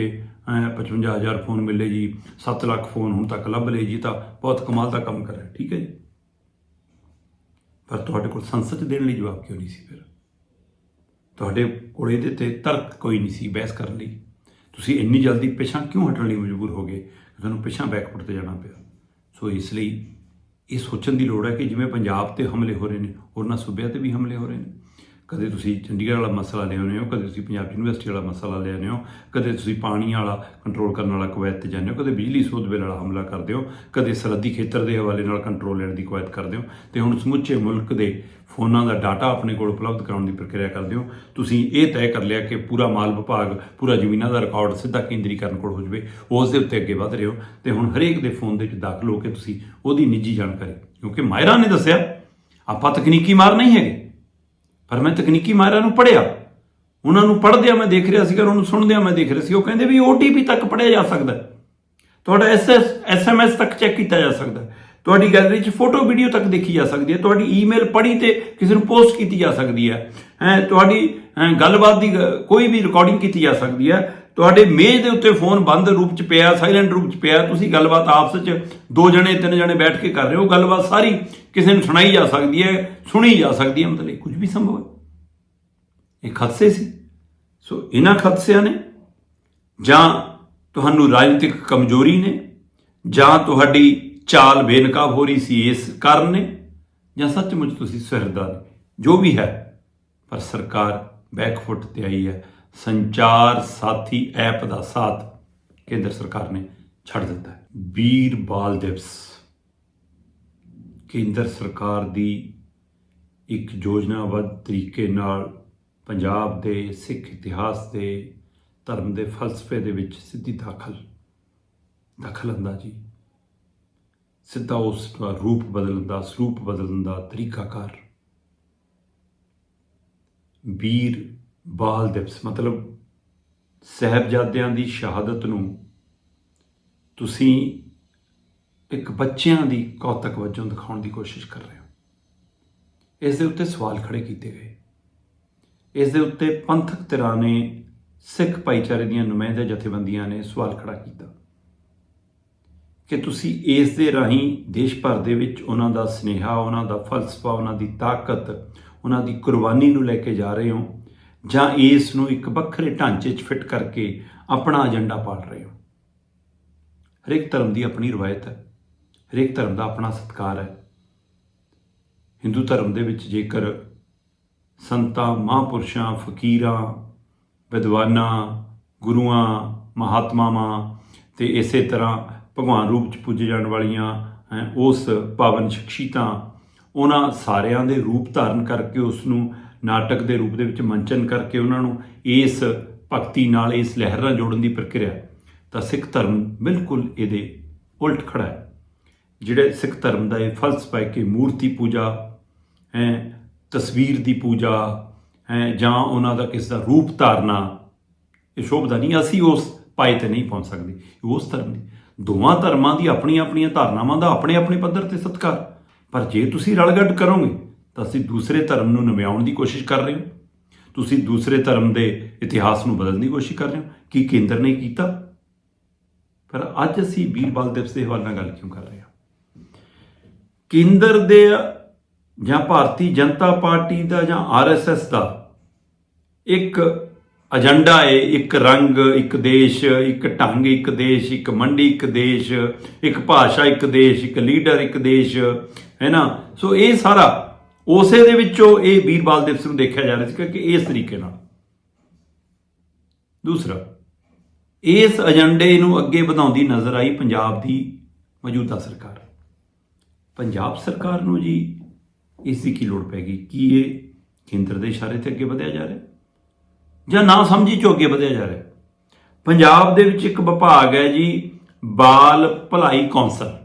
ਅਹ, 55000 ਫੋਨ ਮਿਲੇ ਜੀ 7 ਲੱਖ ਫੋਨ ਹੁਣ ਤੱਕ ਲੱਭ ਲਏ ਜੀ ਤਾਂ ਬਹੁਤ ਕਮਾਲ ਦਾ ਕੰਮ ਕਰਿਆ ਠੀਕ ਹੈ ਜੀ? ਪਰ ਤੁਹਾਡੇ ਕੋਲ ਸੰਸਦ ਦੇਣ ਲਈ ਜਵਾਬ ਕਿਉਂ ਨਹੀਂ ਸੀ ਫਿਰ? ਤੁਹਾਡੇ ਕੋਲ ਇਹਦੇ ਤੇ ਤਰਕ ਕੋਈ ਨਹੀਂ ਸੀ ਬਹਿਸ ਕਰਨ ਲਈ। ਤੁਸੀਂ ਇੰਨੀ ਜਲਦੀ ਪਿਛਾਂ ਕਿਉਂ ਹਟਣ ਲਈ ਮਜਬੂਰ ਹੋ ਗਏ? ਕਿ ਤੁਹਾਨੂੰ ਪਿਛਾਂ ਬੈਕਫੁੱਟ ਤੇ ਜਾਣਾ ਪਿਆ। ਸੋ ਇਸ ਲਈ ਇਹ ਸੋਚਣ ਦੀ ਲੋੜ ਹੈ ਕਿ ਜਿਵੇਂ ਪੰਜਾਬ ਤੇ ਹਮਲੇ ਹੋ ਰਹੇ ਨੇ ਹੋਰਨਾਂ ਸੂਬਿਆਂ ਤੇ ਵੀ ਹਮਲੇ ਹੋ ਰਹੇ ਨੇ। ਕਦੇ ਤੁਸੀਂ ਚੰਡੀਗੜ੍ਹ ਵਾਲਾ ਮਸਲਾ ਲਿਆਉਂਦੇ ਹੋ, ਕਦੇ ਤੁਸੀਂ ਪੰਜਾਬ ਯੂਨੀਵਰਸਿਟੀ ਵਾਲਾ ਮਸਲਾ ਲਿਆਉਂਦੇ ਹੋ, ਕਦੇ ਤੁਸੀਂ ਪਾਣੀ ਵਾਲਾ ਕੰਟਰੋਲ ਕਰਨ ਵਾਲਾ ਕੁਵੈਤ ਤੇ ਜਾਂਦੇ ਹੋ, ਕਦੇ ਬਿਜਲੀ ਸੋਧ ਬਿੱਲ ਵਾਲਾ ਹਮਲਾ ਕਰਦੇ ਹੋ, ਕਦੇ ਸਰਹੱਦੀ ਖੇਤਰ ਦੇ ਹਵਾਲੇ ਨਾਲ ਕੰਟਰੋਲ ਲੈਣ ਦੀ ਕੁਵੈਤ ਕਰਦੇ ਹੋ ਤੇ ਹੁਣ ਸਮੁੱਚੇ ਮੁਲਕ ਦੇ ਫੋਨਾਂ ਦਾ ਡਾਟਾ ਆਪਣੇ ਕੋਲ ਉਪਲਬਧ ਕਰਾਉਣ ਦੀ ਪ੍ਰਕਿਰਿਆ ਕਰਦੇ ਹੋ। ਤੁਸੀਂ ਇਹ ਤੈਅ ਕਰ ਲਿਆ ਕਿ ਪੂਰਾ ਮਾਲ ਵਿਭਾਗ, ਪੂਰਾ ਜ਼ਮੀਨਾਂ ਦਾ ਰਿਕਾਰਡ ਸਿੱਧਾ ਕੇਂਦਰੀਕਰਨ ਕੋਲ ਹੋ ਜਾਵੇ, ਉਸ ਦੇ ਉੱਤੇ ਅੱਗੇ ਵਧ ਰਹੇ ਹੋ ਤੇ ਹੁਣ ਹਰੇਕ ਦੇ ਫੋਨ ਦੇ ਵਿੱਚ ਦਾਖਲ ਹੋ ਕੇ ਤੁਸੀਂ ਉਹਦੀ ਨਿੱਜੀ ਜਾਣਕਾਰੀ, ਕਿਉਂਕਿ ਮਾਹਿਰਾਂ ਨੇ ਦੱਸਿਆ, ਆਪਾਂ ਤਕਨੀਕੀ ਮਾਰ ਨਹੀਂ ਹੈਗੇ। ਪਰ ਮੈਂ ਤਕਨੀਕੀ ਮਾਹਿਰਾਂ ਨੂੰ ਪੜਿਆ ਉਹਨਾਂ ਨੂੰ ਪੜ੍ਹਦਿਆਂ ਮੈਂ ਦੇਖ ਰਿਹਾ ਸੀਗਾ, ਉਹਨਾਂ ਨੂੰ ਸੁਣਦਿਆਂ ਮੈਂ ਦੇਖ ਰਿਹਾ ਸੀ। ਉਹ ਕਹਿੰਦੇ ਵੀ OTP ਤੱਕ ਪੜਿਆ ਜਾ ਸਕਦਾ ਹੈ। ਤੁਹਾਡਾ ਐਸਐਸ ਐਸਐਮਐਸ ਤੱਕ ਚੈੱਕ ਕੀਤਾ ਜਾ ਸਕਦਾ ਤੁਹਾਡੀ ਗੈਲਰੀ 'ਚ ਫੋਟੋ, ਵੀਡੀਓ ਤੱਕ ਦੇਖੀ ਜਾ ਸਕਦੀ ਹੈ। ਤੁਹਾਡੀ ਈਮੇਲ ਪੜ੍ਹੀ ਤੇ ਕਿਸੇ ਨੂੰ ਪੋਸਟ ਕੀਤੀ ਜਾ ਸਕਦੀ ਹੈ। ਹੈ, ਤੁਹਾਡੀ ਗੱਲਬਾਤ ਦੀ ਕੋਈ ਵੀ ਰਿਕਾਰਡਿੰਗ ਕੀਤੀ ਜਾ ਸਕਦੀ ਹੈ। ਤੁਹਾਡੇ ਮੇਜ਼ ਦੇ ਉੱਤੇ ਫੋਨ ਬੰਦ ਰੂਪ 'ਚ ਪਿਆ ਸਾਇਲੈਂਟ ਰੂਪ 'ਚ ਪਿਆ। ਤੁਸੀਂ ਗੱਲਬਾਤ ਆਪਸ 'ਚ ਦੋ ਜਣੇ, ਤਿੰਨ ਜਣੇ ਬੈਠ ਕੇ ਕਰ ਰਹੇ ਹੋ। ਗੱਲਬਾਤ ਸਾਰੀ ਕਿਸੇ ਨੂੰ ਸੁਣਾਈ ਜਾ ਸਕਦੀ ਹੈ, ਸੁਣੀ ਜਾ ਸਕਦੀ ਹੈ, ਮਤਲਬ ਕੁਝ ਵੀ ਸੰਭਵ ਹੈ। ਇਹ ਖਦਸੇ ਸੀ। ਸੋ ਇਹਨਾਂ ਖਦਸਿਆਂ ਨੇ ਜਾਂ ਤੁਹਾਨੂੰ ਰਾਜਨੀਤਿਕ ਕਮਜ਼ੋਰੀ ਨੇ, ਜਾਂ ਤੁਹਾਡੀ ਚਾਲ ਬੇਨਕਾਬ ਹੋ ਰਹੀ ਸੀ ਇਸ ਕਾਰਨ ਨੇ, ਜਾਂ ਸੱਚਮੁੱਚ ਤੁਸੀਂ ਸੁਹਿਰਦਾ ਨੇ, ਜੋ ਵੀ ਹੈ। ਪਰ ਸਰਕਾਰ ਬੈਕਫੁੱਟ ਤੇ ਆਈ ਹੈ। ਸੰਚਾਰ ਸਾਥੀ ਐਪ ਦਾ ਸਾਥ ਕੇਂਦਰ ਸਰਕਾਰ ਨੇ ਛੱਡ ਦਿੱਤਾ ਵੀਰ ਬਾਲ ਦਿਵਸ। ਕੇਂਦਰ ਸਰਕਾਰ ਦੀ ਇੱਕ ਯੋਜਨਾਬੱਧ ਤਰੀਕੇ ਨਾਲ ਪੰਜਾਬ ਦੇ ਸਿੱਖ ਇਤਿਹਾਸ ਦੇ, ਧਰਮ ਦੇ ਫਲਸਫੇ ਦੇ ਵਿੱਚ ਸਿੱਧੀ ਦਾਖਲ ਦਖਲ ਅੰਦਾਜ਼ੀ ਸਿੱਧਾ ਉਸ ਦਾ ਰੂਪ ਬਦਲਣ ਦਾ, ਸਰੂਪ ਬਦਲਣ ਦਾ ਤਰੀਕਾਕਾਰ। ਵੀਰ ਬਾਲ ਦਿਵਸ, ਮਤਲਬ ਸਹਿਬਜ਼ਾਦਿਆਂ ਦੀ ਸ਼ਹਾਦਤ ਨੂੰ ਤੁਸੀਂ ਇੱਕ ਬੱਚਿਆਂ ਦੀ ਕੌਤਕ ਵਜੋਂ ਦਿਖਾਉਣ ਦੀ ਕੋਸ਼ਿਸ਼ ਕਰ ਰਹੇ ਹੋ। ਇਸ ਦੇ ਉੱਤੇ ਸਵਾਲ ਖੜੇ ਕੀਤੇ ਗਏ। ਇਸ ਦੇ ਉੱਤੇ ਪੰਥਕ ਧਿਰਾਂ ਨੇ ਸਿੱਖ ਭਾਈਚਾਰੇ ਦੀਆਂ ਨੁਮਾਇੰਦੇ ਜਥੇਬੰਦੀਆਂ ਨੇ ਸਵਾਲ ਖੜਾ ਕੀਤਾ। ਕਿ ਤੁਸੀਂ ਇਸ ਦੇ ਰਾਹੀਂ ਦੇਸ਼ ਭਰ ਦੇ ਵਿੱਚ ਉਹਨਾਂ ਦਾ ਸਨੇਹਾ, ਉਹਨਾਂ ਦਾ ਫਲਸਫਾ, ਉਹਨਾਂ ਦੀ ਤਾਕਤ, ਉਹਨਾਂ ਦੀ ਕੁਰਬਾਨੀ ਨੂੰ ਲੈ ਕੇ ਜਾ ਰਹੇ ਹੋ ਜਾਂ ਇਸ ਨੂੰ ਇੱਕ ਵੱਖਰੇ ਢਾਂਚੇ 'ਚ ਫਿੱਟ ਕਰਕੇ ਆਪਣਾ ਏਜੰਡਾ ਪਾਲ ਰਹੇ ਹੋ? ਹਰੇਕ ਧਰਮ ਦੀ ਆਪਣੀ ਰਵਾਇਤ ਹੈ। ਹਰੇਕ ਧਰਮ ਦਾ ਆਪਣਾ ਸਤਕਾਰ ਹੈ। ਹਿੰਦੂ ਧਰਮ ਦੇ ਵਿੱਚ ਜੇਕਰ ਸੰਤਾਂ, ਮਹਾਂਪੁਰਸ਼ਾਂ, ਫਕੀਰਾਂ, ਵਿਦਵਾਨਾਂ, ਗੁਰੂਆਂ, ਮਹਾਤਮਾਵਾਂ ਤੇ ਇਸੇ ਤਰ੍ਹਾਂ ਭਗਵਾਨ ਰੂਪ ਚ ਪੂਜੇ ਜਾਣ ਵਾਲੀਆਂ ਉਸ ਪਾਵਨ ਸ਼ਖਸੀਤਾਂ, ਉਹਨਾਂ ਸਾਰਿਆਂ ਦੇ ਰੂਪ ਧਾਰਨ ਕਰਕੇ ਉਸ ਨੂੰ ਨਾਟਕ ਦੇ ਰੂਪ ਦੇ ਵਿੱਚ ਮੰਚਨ ਕਰਕੇ ਉਹਨਾਂ ਨੂੰ ਇਸ ਭਗਤੀ ਨਾਲ ਇਸ ਲਹਿਰ ਨਾਲ ਜੋੜਨ ਦੀ ਪ੍ਰਕਿਰਿਆ। ਤਾਂ ਸਿੱਖ ਧਰਮ ਬਿਲਕੁਲ ਇਹਦੇ ਉਲਟ ਖੜਾ ਹੈ। ਜਿਹੜੇ ਸਿੱਖ ਧਰਮ ਦਾ ਇਹ ਫਲਸਫਾ ਹੈ ਕਿ ਮੂਰਤੀ ਪੂਜਾ, ਹੈ, ਤਸਵੀਰ ਦੀ ਪੂਜਾ, ਹੈ, ਜਾਂ ਉਹਨਾਂ ਦਾ ਕਿਸ ਦਾ ਰੂਪ ਧਾਰਨਾ, ਇਹ ਸ਼ੋਭਦਾ ਨਹੀਂ, ਅਸੀਂ ਉਸ ਪਾਏ ਤੇ ਨਹੀਂ ਪਹੁੰਚ ਸਕਦੇ। ਉਸ ਧਰਮ ਦੀ, ਦੋਵਾਂ ਧਰਮਾਂ ਦੀ ਆਪਣੀਆਂ ਆਪਣੀਆਂ ਧਾਰਨਾਵਾਂ ਦਾ ਆਪਣੇ ਆਪਣੇ ਪੱਧਰ ਤੇ ਸਤਿਕਾਰ। ਪਰ ਜੇ ਤੁਸੀਂ ਰਲਗੱਡ ਕਰੋਗੇ, ਤਾਂ ਅਸੀਂ ਦੂਸਰੇ ਧਰਮ ਨੂੰ ਨਵਿਆਉਣ ਦੀ ਕੋਸ਼ਿਸ਼ ਕਰ ਰਹੇ ਹੋ। ਤੁਸੀਂ ਦੂਸਰੇ ਧਰਮ ਦੇ ਇਤਿਹਾਸ ਨੂੰ ਬਦਲਣ ਦੀ ਕੋਸ਼ਿਸ਼ ਕਰ ਰਹੇ ਹੋ। ਕੀ ਕੇਂਦਰ ਨੇ ਕੀਤਾ? ਪਰ ਅੱਜ ਅਸੀਂ ਵੀਰਬਾਲ ਦਿਵਸ ਦੇ ਹਵਾਲੇ ਨਾਲ ਗੱਲ ਕਿਉਂ ਕਰ ਰਹੇ ਹਾਂ? ਕੇਂਦਰ ਦੇ ਜਾਂ ਭਾਰਤੀ ਜਨਤਾ ਪਾਰਟੀ ਦਾ ਜਾਂ ਆਰਐਸਐਸ ਦਾ? ਇੱਕ ਏਜੰਡਾ ਏ, ਇੱਕ ਰੰਗ, ਇੱਕ ਦੇਸ਼, ਇੱਕ ਢੰਗ, ਇੱਕ ਦੇਸ਼, ਇੱਕ ਮੰਡੀ, ਇੱਕ ਦੇਸ਼, ਇੱਕ ਭਾਸ਼ਾ, ਇੱਕ ਦੇਸ਼, ਇੱਕ ਲੀਡਰ, ਇੱਕ ਦੇਸ਼, ਹੈ ਨਾ? ਸੋ ਇਹ ਸਾਰਾ, ਉਸੇ ਦੇ ਵਿੱਚੋਂ ਇਹ ਵੀਰਬਾਲ ਦਿਵਸ ਨੂੰ ਦੇਖਿਆ ਜਾ ਰਿਹਾ ਸੀ ਕਿ ਇਸ ਤਰੀਕੇ ਨਾਲ। ਦੂਸਰਾ, ਇਸ ਏਜੰਡੇ ਨੂੰ ਅੱਗੇ ਵਧਾਉਂਦੀ ਨਜ਼ਰ ਆਈ ਪੰਜਾਬ ਦੀ ਮੌਜੂਦਾ ਸਰਕਾਰ। ਪੰਜਾਬ ਸਰਕਾਰ ਨੂੰ ਜੀ ਇਸ ਦੀ ਕੀ ਲੋੜ ਪੈ ਕੀ ਇਹ ਕੇਂਦਰ ਦੇ ਇਸ਼ਾਰੇ ਤੇ ਅੱਗੇ ਵਧਿਆ ਜਾ ਰਿਹਾ? ਜਾਂ ਨਾ ਸਮਝੀ ਚੋਂ ਅੱਗੇ ਵਧਿਆ ਜਾ ਰਿਹਾ? ਪੰਜਾਬ ਦੇ ਵਿੱਚ ਇੱਕ ਵਿਭਾਗ ਹੈ ਜੀ, ਬਾਲ ਭਲਾਈ ਕੌਂਸਲ।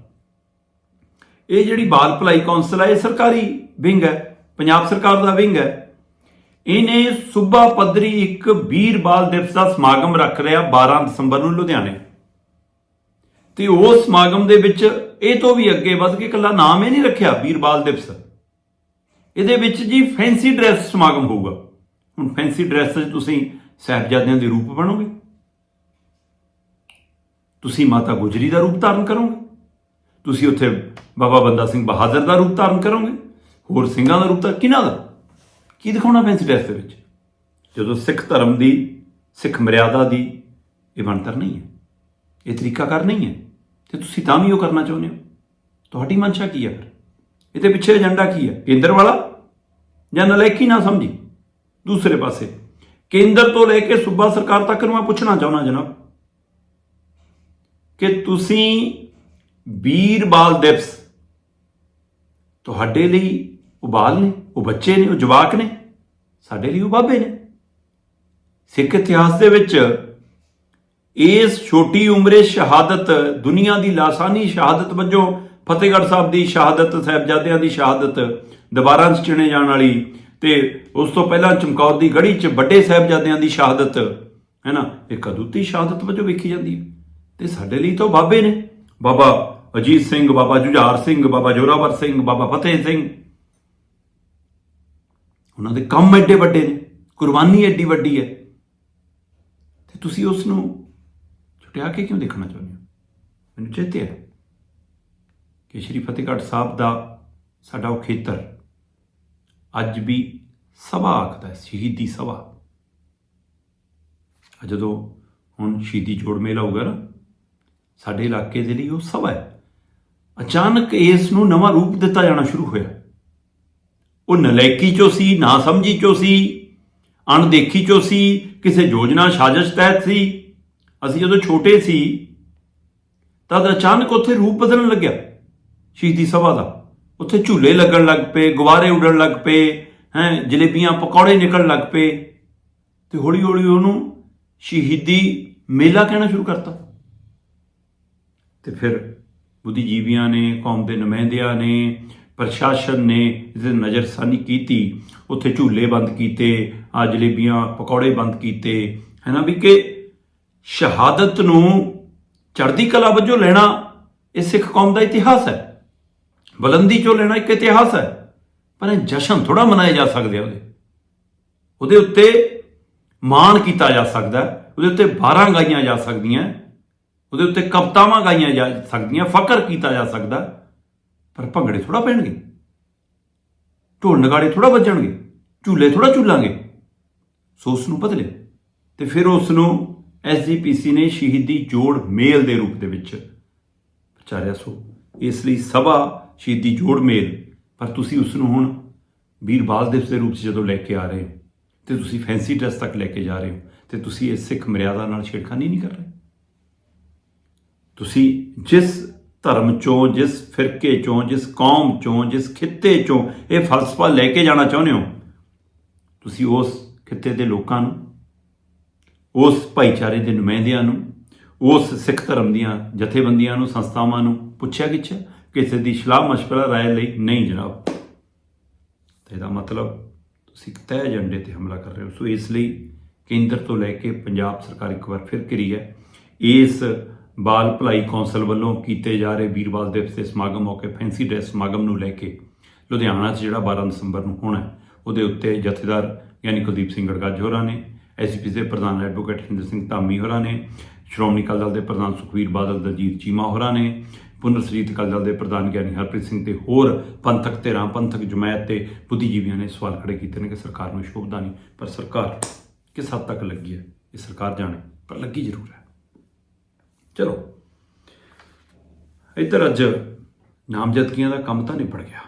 ਇਹ ਜਿਹੜੀ ਬਾਲ ਭਲਾਈ ਕੌਂਸਲ ਹੈ ਇਹ ਸਰਕਾਰੀ ਵਿੰਗ ਹੈ। ਪੰਜਾਬ ਸਰਕਾਰ ਦਾ ਵਿੰਗ ਹੈ। ਇਹਨੇ ਸੂਬਾ ਪੱਧਰੀ ਇੱਕ ਵੀਰ ਬਾਲ ਦਿਵਸ ਦਾ ਸਮਾਗਮ ਰੱਖ ਰਿਹਾ 12 ਦਸੰਬਰ ਨੂੰ ਲੁਧਿਆਣੇ। ਤੇ ਉਸ ਸਮਾਗਮ ਦੇ ਵਿੱਚ ਇਹ ਤੋਂ ਵੀ ਅੱਗੇ ਵੱਧ ਕੇ ਇਕੱਲਾ ਨਾਮ ਇਹ ਨਹੀਂ ਰੱਖਿਆ ਵੀਰ ਬਾਲ ਦਿਵਸ। ਇਹਦੇ ਵਿੱਚ ਜੀ ਫੈਂਸੀ ਡਰੈਸ ਸਮਾਗਮ ਹੋਊਗਾ। ਹੁਣ ਫੈਂਸੀ ਡਰੈਸ 'ਚ ਤੁਸੀਂ ਸਾਹਿਬਜ਼ਾਦਿਆਂ ਦੇ ਰੂਪ ਬਣੋਗੇ। ਤੁਸੀਂ ਮਾਤਾ ਗੁਜਰੀ ਦਾ ਰੂਪ ਧਾਰਨ ਕਰੋਗੇ। ਤੁਸੀਂ ਉੱਥੇ ਬਾਬਾ ਬੰਦਾ ਸਿੰਘ ਬਹਾਦਰ ਦਾ ਰੂਪ ਧਾਰਨ ਕਰੋਗੇ। ਹੋਰ ਸਿੰਘਾਂ ਦਾ ਰੂਪ ਤਾਂ ਕਿਹਨਾਂ ਦਾ? ਕੀ ਦਿਖਾਉਣਾ ਫੈਂਸੀ ਡਰੈਸ ਦੇ ਵਿੱਚ? ਜਦੋਂ ਸਿੱਖ ਧਰਮ ਦੀ, ਸਿੱਖ ਮਰਿਆਦਾ ਦੀ ਇਹ ਬਣਤਰ ਨਹੀਂ ਹੈ। ਇਹ ਤਰੀਕਾਕਾਰ ਨਹੀਂ ਹੈ। ਤੇ ਤੁਸੀਂ ਤਾਂ ਵੀ ਉਹ ਕਰਨਾ ਚਾਹੁੰਦੇ ਹੋ? ਤੁਹਾਡੀ ਮਨਸ਼ਾ ਕੀ ਹੈ ਫਿਰ? ਇਹਦੇ ਪਿੱਛੇ ਏਜੰਡਾ ਕੀ ਹੈ? ਕੇਂਦਰ ਵਾਲਾ? ਜਾਂ ਨਲਾਇਕੀ ਨਾ ਸਮਝੀ? ਦੂਸਰੇ ਪਾਸੇ। ਕੇਂਦਰ ਤੋਂ ਲੈ ਕੇ ਸੂਬਾ ਸਰਕਾਰ ਤੱਕ ਨੂੰ ਮੈਂ ਪੁੱਛਣਾ ਚਾਹੁੰਦਾ ਜਨਾਬ ਕਿ ਤੁਸੀਂ ਵੀਰ ਬਾਲ ਦਿਵਸ ਤੁਹਾਡੇ ਲਈ ਉਹ ਬਾਲ ਨੇ, ਉਹ ਬੱਚੇ ਨੇ, ਉਹ ਜਵਾਕ ਨੇ, ਸਾਡੇ ਲਈ ਉਹ ਬਾਬੇ ਨੇ। ਸਿੱਖ ਇਤਿਹਾਸ ਦੇ ਵਿੱਚ ਇਸ ਛੋਟੀ ਉਮਰੇ ਸ਼ਹਾਦਤ, ਦੁਨੀਆ ਦੀ ਲਾਸਾਨੀ ਸ਼ਹਾਦਤ ਵਜੋਂ ਫਤਿਹਗੜ੍ਹ ਸਾਹਿਬ ਦੀ ਸ਼ਹਾਦਤ, ਸਾਹਿਬਜ਼ਾਦਿਆਂ ਦੀ ਸ਼ਹਾਦਤ ਦੁਬਾਰਾ ਚ ਚਿਣੇ ਜਾਣ ਵਾਲੀ ਤੇ ਉਸ ਤੋਂ ਪਹਿਲਾਂ ਚਮਕੌਰ ਦੀ ਗੜੀ 'ਚ ਵੱਡੇ ਸਾਹਿਬਜ਼ਾਦਿਆਂ ਦੀ ਸ਼ਹਾਦਤ ਹੈ ਨਾ ਇੱਕ ਅਦੁੱਤੀ ਸ਼ਹਾਦਤ ਵਜੋਂ ਵੇਖੀ ਜਾਂਦੀ ਹੈ। ਤੇ ਸਾਡੇ ਲਈ ਤਾਂ ਉਹ ਬਾਬੇ ਨੇ। ਬਾਬਾ ਅਜੀਤ ਸਿੰਘ, ਬਾਬਾ ਜੁਝਾਰ ਸਿੰਘ, ਬਾਬਾ ਜੋਰਾਵਰ ਸਿੰਘ, ਬਾਬਾ ਫਤਿਹ ਸਿੰਘ। ਉਹਨਾਂ ਦੇ ਕੰਮ ਐਡੇ ਵੱਡੇ ਨੇ। ਕੁਰਬਾਨੀ ਐਡੀ ਵੱਡੀ ਹੈ। ਤੇ ਤੁਸੀਂ ਉਸ ਨੂੰ ਛੁਟਿਆ ਕੇ ਕਿਉਂ ਦੇਖਣਾ ਚਾਹੁੰਦੇ ਹੋ? ਮੈਨੂੰ ਚੇਤੇ ਹੈ। ਕਿ ਸ਼੍ਰੀ ਫਤਿਹਗੜ੍ਹ ਸਾਹਿਬ ਦਾ ਸਾਡਾ ਉਹ ਖੇਤਰ ਅੱਜ ਵੀ ਸਭਾ ਆਖਦਾ ਸ਼ਹੀਦੀ ਸਭਾ। ਜਦੋਂ ਹੁਣ ਸ਼ਹੀਦੀ ਜੋੜ ਮੇਲਾ ਹੋਊਗਾ ਨਾ, ਸਾਡੇ ਇਲਾਕੇ ਦੇ ਲਈ ਉਹ ਸਭਾ ਹੈ। ਅਚਾਨਕ ਇਸ ਨੂੰ ਨਵਾਂ ਰੂਪ ਦਿੱਤਾ ਜਾਣਾ ਸ਼ੁਰੂ ਹੋਇਆ। ਉਹ ਨਲਾਇਕੀ ਚੋਂ ਸੀ ਨਾ ਸਮਝੀ ਚੋਂ ਸੀ ਅਣਦੇਖੀ ਚੋਂ ਸੀ ਕਿਸੇ ਯੋਜਨਾ, ਸਾਜ਼ਿਸ਼ ਤਹਿਤ ਸੀ। ਅਸੀਂ ਜਦੋਂ ਛੋਟੇ ਸੀ, ਤਦ ਅਚਾਨਕ ਉੱਥੇ ਰੂਪ ਬਦਲਣ ਲੱਗਿਆ, ਸ਼ਹੀਦੀ ਸਭਾ ਦਾ। ਉੱਥੇ ਝੂਲੇ ਲੱਗਣ ਲੱਗ ਪਏ, ਗੁਬਾਰੇ ਉੱਡਣ ਲੱਗ ਪਏ, ਹੈ, ਜਲੇਬੀਆਂ, ਪਕੌੜੇ ਨਿਕਲਣ ਲੱਗ ਪਏ। ਤੇ ਹੌਲੀ ਹੌਲੀ ਉਹਨੂੰ ਸ਼ਹੀਦੀ ਮੇਲਾ ਕਹਿਣਾ ਸ਼ੁਰੂ ਕਰਤਾ। ਤੇ ਫਿਰ ਬੁੱਧੀਜੀਵੀਆਂ ਨੇ, ਕੌਮ ਦੇ ਨੁਮਾਇੰਦਿਆਂ ਨੇ, ਪ੍ਰਸ਼ਾਸਨ ਨੇ ਇਹਦੇ ਨਜ਼ਰਸਾਨੀ ਕੀਤੀ। ਉੱਥੇ ਝੂਲੇ ਬੰਦ ਕੀਤੇ, ਆ ਜਲੇਬੀਆਂ, ਪਕੌੜੇ ਬੰਦ ਕੀਤੇ। ਹੈ ਨਾ ਵੀ ਕਿ ਸ਼ਹਾਦਤ ਨੂੰ ਚੜ੍ਹਦੀ ਕਲਾ ਵਜੋਂ ਲੈਣਾ ਇਹ ਸਿੱਖ ਕੌਮ ਦਾ ਇਤਿਹਾਸ ਹੈ। ਬੁਲੰਦੀ ਚੋਂ ਲੈਣਾ ਇੱਕ ਇਤਿਹਾਸ ਹੈ, ਪਰ ਇਹ ਜਸ਼ਨ ਥੋੜਾ ਮਨਾਏ ਜਾ ਸਕਦੇ ਉਹਦੇ। ਉਹਦੇ ਉੱਤੇ ਮਾਣ ਕੀਤਾ ਜਾ ਸਕਦਾ ਉਹਦੇ ਉੱਤੇ 12 ਗਾਈਆਂ ਜਾ ਸਕਦੀਆਂ ਉਹਦੇ ਉੱਤੇ ਕਵਤਾਵਾਂ ਗਾਈਆਂ ਜਾ ਸਕਦੀਆਂ, ਫਕਰ ਕੀਤਾ ਜਾ ਸਕਦਾ ਪਰ ਭੰਗੜੇ ਥੋੜਾ ਪੈਣਗੇ। ਢੋਲ ਨਗਾੜੇ ਥੋੜਾ ਵੱਜਣਗੇ, ਝੂਲੇ ਥੋੜਾ ਝੂਲਾਂਗੇ। ਸੋ ਉਸ ਨੂੰ ਬਦਲੇ ਤੇ ਫਿਰ ਉਸ ਨੂੰ ਐਸਜੀਪੀਸੀ ਨੇ ਸ਼ਹੀਦੀ ਜੋੜ ਮੇਲ ਦੇ ਰੂਪ ਦੇ ਵਿੱਚ ਪ੍ਰਚਾਰਿਆ। ਸੋ ਇਸ ਲਈ ਸਭਾ ਸ਼ਹੀਦੀ ਜੋੜ ਮੇਲ, ਪਰ ਤੁਸੀਂ ਉਸ ਨੂੰ ਹੁਣ ਵੀਰਬਾਲ ਦਿਵਸ ਦੇ ਰੂਪ 'ਚ ਜਦੋਂ ਲੈ ਕੇ ਆ ਰਹੇ ਹੋ, ਤੇ ਤੁਸੀਂ ਫੈਂਸੀ ਡਰੈਸ ਤੱਕ ਲੈ ਕੇ ਜਾ ਰਹੇ ਹੋ, ਤੇ ਤੁਸੀਂ ਇਹ ਸਿੱਖ ਮਰਿਆਦਾ ਨਾਲ ਛੇੜਖਾਨੀ ਨਹੀਂ ਕਰ ਰਹੇ। ਤੁਸੀਂ ਜਿਸ ਧਰਮ ਚੋਂ, ਜਿਸ ਫਿਰਕੇ ਚੋਂ, ਜਿਸ ਕੌਮ ਚੋਂ, ਜਿਸ ਖਿੱਤੇ ਚੋਂ ਇਹ ਫਲਸਫਾ ਲੈ ਕੇ ਜਾਣਾ ਚਾਹੁੰਦੇ ਹੋ, ਤੁਸੀਂ ਉਸ ਖਿੱਤੇ ਦੇ ਲੋਕਾਂ ਨੂੰ ਉਸ ਭਾਈਚਾਰੇ ਦੇ ਨੁਮਾਇੰਦਿਆਂ ਨੂੰ ਉਸ ਸਿੱਖ ਧਰਮ ਦੀਆਂ ਜਥੇਬੰਦੀਆਂ ਨੂੰ ਸੰਸਥਾਵਾਂ ਨੂੰ ਪੁੱਛਿਆ ਗਿੱਛਿਆ ਕਿਸੇ ਦੀ ਸਲਾਹ مشورہ ਰਾਏ ਲਈ ਨਹੀਂ ਜਨਾਬ ਤੇ ਇਹਦਾ ਮਤਲਬ ਤੁਸੀਂ ਇੱਕ ਤੈਅ ਏਜੰਡੇ ਤੇ ਹਮਲਾ ਕਰ ਰਹੇ ਹੋ ਸੋ ਇਸ ਲਈ ਕੇਂਦਰ ਤੋਂ ਲੈ ਕੇ ਪੰਜਾਬ ਸਰਕਾਰ ਇੱਕ ਵਾਰ ਫਿਰ ਘਿਰੀ ਹੈ ਇਸ ਬਾਲ ਭਲਾਈ ਕੌਂਸਲ ਵੱਲੋਂ ਕੀਤੇ ਜਾ ਰਹੇ ਵੀਰਵਾਲ ਦਿਵਸ ਦੇ ਸਮਾਗਮ ਮੌਕੇ ਫੈਂਸੀ ਡਰੈਸ ਸਮਾਗਮ ਨੂੰ ਲੈ ਕੇ ਲੁਧਿਆਣਾ 'ਚ ਜਿਹੜਾ 12 ਦਸੰਬਰ ਨੂੰ ਹੋਣਾ ਹੈ, ਉਹਦੇ ਉੱਤੇ ਜਥੇਦਾਰ ਯਾਨੀ ਕੁਲਦੀਪ ਸਿੰਘ ਗੜਗੱਜ ਹੋਰਾਂ ਨੇ ਐਸਪੀ ਦੇ ਪ੍ਰਧਾਨ ਐਡਵੋਕੇਟ ਹਿੰਦਰ ਸਿੰਘ ਧਾਮੀ ਹੋਰਾਂ ਨੇ, ਸ਼੍ਰੋਮਣੀ ਅਕਾਲੀ ਦਲ ਦੇ ਪ੍ਰਧਾਨ ਸੁਖਵੀਰ ਬਾਦਲ, ਦਲਜੀਤ ਚੀਮਾ ਹੋਰਾਂ ਨੇ ਪੁਨਰਸਰੀਤ ਅਕਾਲੀ ਦਲ ਦੇ ਪ੍ਰਧਾਨ ਗਿਆਨੀ ਹਰਪ੍ਰੀਤ ਸਿੰਘ ਤੇ ਹੋਰ ਪੰਥਕ ਧਿਰਾਂ, ਪੰਥਕ ਜਮਾਇਤ ਤੇ ਬੁੱਧੀਜੀਵੀਆਂ ਨੇ ਸਵਾਲ ਖੜੇ ਕੀਤੇ ਨੇ ਕਿ ਸਰਕਾਰ ਨੂੰ ਸ਼ੋਭਦਾ ਨਹੀਂ, ਪਰ ਸਰਕਾਰ ਕਿਸ ਹੱਦ ਤੱਕ ਲੱਗੀ ਹੈ? ਇਹ ਸਰਕਾਰ ਜਾਣੇ, ਪਰ ਲੱਗੀ ਜ਼ਰੂਰ ਹੈ। ਚਲੋ, ਇੱਧਰ ਅੱਜ ਨਾਮਜ਼ਦਗੀਆਂ ਦਾ ਕੰਮ ਤਾਂ ਨਿਬੜ ਗਿਆ।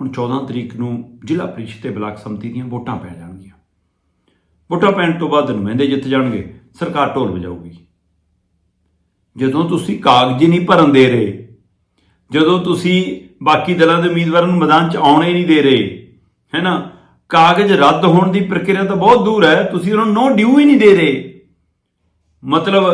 ਹੁਣ 14 ਤਰੀਕ ਨੂੰ ਜ਼ਿਲ੍ਹਾ ਪ੍ਰੀਸ਼ਦ ਤੇ ਬਲਾਕ ਸੰਮਤੀ ਦੀਆਂ ਵੋਟਾਂ ਪੈ ਜਾਣਗੀਆਂ। ਵੋਟਾਂ ਪੈਣ ਤੋਂ ਬਾਅਦ ਨੁਮਾਇੰਦੇ ਜਿੱਤ ਜਾਣਗੇ, ਸਰਕਾਰ ਢੋਲ ਵਜਾਊਗੀ। ਜਦੋਂ ਤੁਸੀਂ ਕਾਗਜ਼ ਨਹੀਂ ਭਰਨ ਦੇ ਰਹੇ, ਜਦੋਂ ਤੁਸੀਂ ਬਾਕੀ ਦਲਾਂ ਦੇ ਉਮੀਦਵਾਰਾਂ ਨੂੰ ਮੈਦਾਨ 'ਚ ਆਉਣੇ ਨਹੀਂ ਦੇ ਰਹੇ ਹੈ ਨਾ ਕਾਗਜ਼ ਰੱਦ ਹੋਣ ਦੀ ਪ੍ਰਕਿਰਿਆ ਤਾਂ ਬਹੁਤ ਦੂਰ ਹੈ, ਤੁਸੀਂ ਉਹਨਾਂ ਨੂੰ ਨੋ ਡਿਊ ਹੀ ਨਹੀਂ ਦੇ ਰਹੇ। ਮਤਲਬ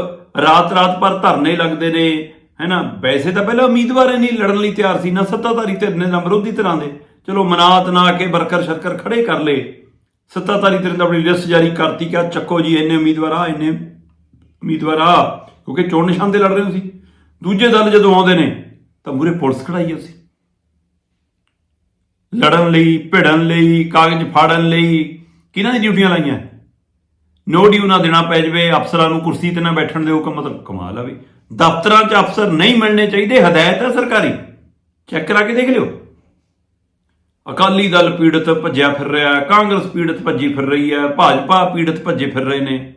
ਰਾਤ-ਰਾਤ ਪਰ ਧਰਨੇ ਲੱਗਦੇ ਨੇ, ਹੈਨਾ? ਵੈਸੇ ਤਾਂ ਪਹਿਲਾਂ ਉਮੀਦਵਾਰ ਹੀ ਨਹੀਂ ਲੜਨ ਲਈ ਤਿਆਰ ਸੀ, ਨਾ ਸੱਤਾਧਾਰੀ ਧਿਰ ਨੇ ਨਾ ਵਿਰੋਧੀ ਧਿਰਾਂ ਦੇ। ਚਲੋ ਮਨਾਤ ਨਾ ਕੇ ਵਰਕਰ ਸ਼ਰਕਰ ਖੜੇ ਕਰ ਲਏ। ਸੱਤਾਧਾਰੀ ਧਿਰ ਨੇ ਆਪਣੀ ਲਿਸਟ ਜਾਰੀ ਕਰਤੀ ਕਿ ਚੱਕੋ ਜੀ, ਇੰਨੇ ਉਮੀਦਵਾਰ ਆ, ਇੰਨੇ ਉਮੀਦਵਾਰ ਆ, ਕਿਉਂਕਿ ਚੋਣ ਨਿਸ਼ਾਨ ਤੇ ਲੜ ਰਹੇ ਸੀ ਦੂਜੇ ਦਲ ਜਦੋਂ ਆਉਂਦੇ ਨੇ, ਤਾਂ ਮੂਰੇ ਪੁਲਿਸ ਖੜਾਈ ਆ ਸੀ ਲੜਨ ਲਈ, ਭਿੜਨ ਲਈ, ਕਾਗਜ਼ ਫਾੜਨ ਲਈ ਕਿਹਨਾਂ ਦੀ ਡਿਊਟੀਆਂ ਲਾਈਆਂ? ਨੋ ਡਿਊ ਨਾ ਦੇਣਾ ਪੈ ਜਵੇ, ਅਫਸਰਾਂ ਨੂੰ ਕੁਰਸੀ ਤੇ ਨਾ ਬੈਠਣ ਦੇ ਕਿ ਮਤਲਬ ਕਮਾਲ ਆ ਵੀ। ਦਫ਼ਤਰਾਂ 'ਚ ਅਫਸਰ ਨਹੀਂ ਮਿਲਣੇ ਚਾਹੀਦੇ, ਹਦਾਇਤ ਹੈ ਸਰਕਾਰੀ। ਚੈੱਕ ਕਰਾ ਕੇ ਦੇਖ ਲਿਓ। ਅਕਾਲੀ ਦਲ ਪੀੜਤ ਭੱਜਿਆ ਫਿਰ ਰਿਹਾ ਹੈ, ਕਾਂਗਰਸ ਪੀੜਤ ਭੱਜੀ ਫਿਰ ਰਹੀ ਹੈ, ਭਾਜਪਾ ਪੀੜਤ ਭੱਜੇ ਫਿਰ ਰਹੇ ਨੇ।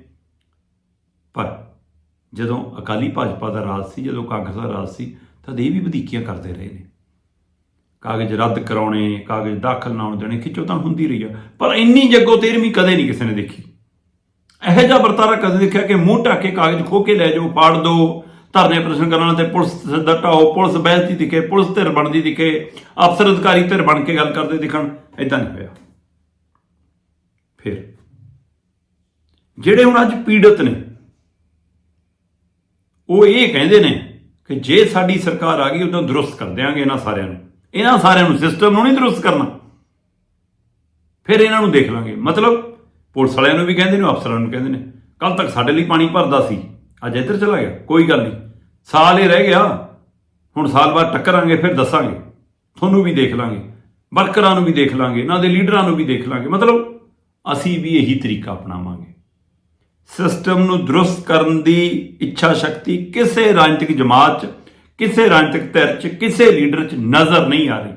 ਪਰ ਜਦੋਂ ਅਕਾਲੀ ਭਾਜਪਾ ਦਾ ਰਾਜ ਸੀ, ਜਦੋਂ ਕਾਂਗਰਸ ਦਾ ਰਾਜ ਸੀ, ਤਾਂ ਇਹ ਵੀ ਵਧੀਕੀਆਂ ਕਰਦੇ ਰਹੇ ਨੇ। ਕਾਗਜ਼ ਰੱਦ ਕਰਾਉਣੇ, ਕਾਗਜ਼ ਦਾਖਲ ਨਾ ਹੋਣ ਦੇਣੇ, ਖਿੱਚੋ ਤਾਂ ਹੁੰਦੀ ਰਹੀ ਆ। ਪਰ ਇੰਨੀ ਜੱਗੋ ਤੇਰਵੀਂ ਕਦੇ ਨਹੀਂ ਕਿਸੇ ਨੇ ਦੇਖੀ। ਇਹੋ ਜਿਹਾ ਵਰਤਾਰਾ ਕਦੇ ਦੇਖਿਆ ਕਿ ਮੂੰਹ ਢੱਕ ਕੇ ਕਾਗਜ਼ ਖੋ ਕੇ ਲੈ ਜਾਓ, ਪਾੜ ਦਿਓ ਧਰਨੇ ਪ੍ਰਦਰਸ਼ਨ ਕਰਨ ਤੇ ਪੁਲਿਸ ਸਿੱਧਾ ਢਾਓ, ਪੁਲਿਸ ਬਹਿਸਦੀ ਦਿਖੇ, ਪੁਲਿਸ ਧਿਰ ਬਣਦੀ ਦਿਖੇ, ਅਫਸਰ ਅਧਿਕਾਰੀ ਧਿਰ ਬਣ ਕੇ ਗੱਲ ਕਰਦੇ ਦਿਖਣ ਇਦਾਂ ਨਹੀਂ ਹੋਇਆ। ਫਿਰ ਜਿਹੜੇ ਹੁਣ ਅੱਜ ਪੀੜਤ ਨੇ, ਉਹ ਇਹ ਕਹਿੰਦੇ ਨੇ ਕਿ ਜੇ ਸਾਡੀ ਸਰਕਾਰ ਆ ਗਈ, ਉਦੋਂ ਦਰੁਸਤ ਕਰ ਦਿਆਂਗੇ ਇਹਨਾਂ ਸਾਰਿਆਂ ਨੂੰ। ਇਹਨਾਂ ਸਾਰਿਆਂ ਨੂੰ ਸਿਸਟਮ ਨੂੰ ਨਹੀਂ ਦਰੁਸਤ ਕਰਨਾ। ਫਿਰ ਇਹਨਾਂ ਨੂੰ ਦੇਖ ਲਾਂਗੇ। ਮਤਲਬ ਪੁਲਿਸ ਵਾਲਿਆਂ ਨੂੰ ਵੀ ਕਹਿੰਦੇ ਨੇ, ਅਫਸਰਾਂ ਨੂੰ ਕਹਿੰਦੇ ਨੇ ਕੱਲ ਤੱਕ ਸਾਡੇ ਲਈ ਪਾਣੀ ਭਰਦਾ ਸੀ। ਅੱਜ ਇੱਧਰ ਚਲਾ ਗਿਆ, ਕੋਈ ਗੱਲ ਨਹੀਂ। ਸਾਲ ਹੀ ਰਹਿ ਗਿਆ। ਹੁਣ ਸਾਲ ਬਾਅਦ ਟੱਕਰਾਂਗੇ, ਫਿਰ ਦੱਸਾਂਗੇ। ਤੁਹਾਨੂੰ ਵੀ ਦੇਖ ਲਾਂਗੇ, ਵਰਕਰਾਂ ਨੂੰ ਵੀ ਦੇਖ ਲਾਂਗੇ, ਇਹਨਾਂ ਦੇ ਲੀਡਰਾਂ ਨੂੰ ਵੀ ਦੇਖ ਲਾਂਗੇ। ਮਤਲਬ ਅਸੀਂ ਵੀ ਇਹੀ ਤਰੀਕਾ ਅਪਣਾਵਾਂਗੇ। ਸਿਸਟਮ ਨੂੰ ਦਰੁਸਤ ਕਰਨ ਦੀ ਇੱਛਾ ਸ਼ਕਤੀ ਕਿਸੇ ਰਾਜਨੀਤਿਕ ਜਮਾਤ 'ਚ, ਕਿਸੇ ਰਾਜਨੀਤਿਕ ਧਿਰ 'ਚ, ਕਿਸੇ ਲੀਡਰ 'ਚ ਨਜ਼ਰ ਨਹੀਂ ਆ ਰਹੀ,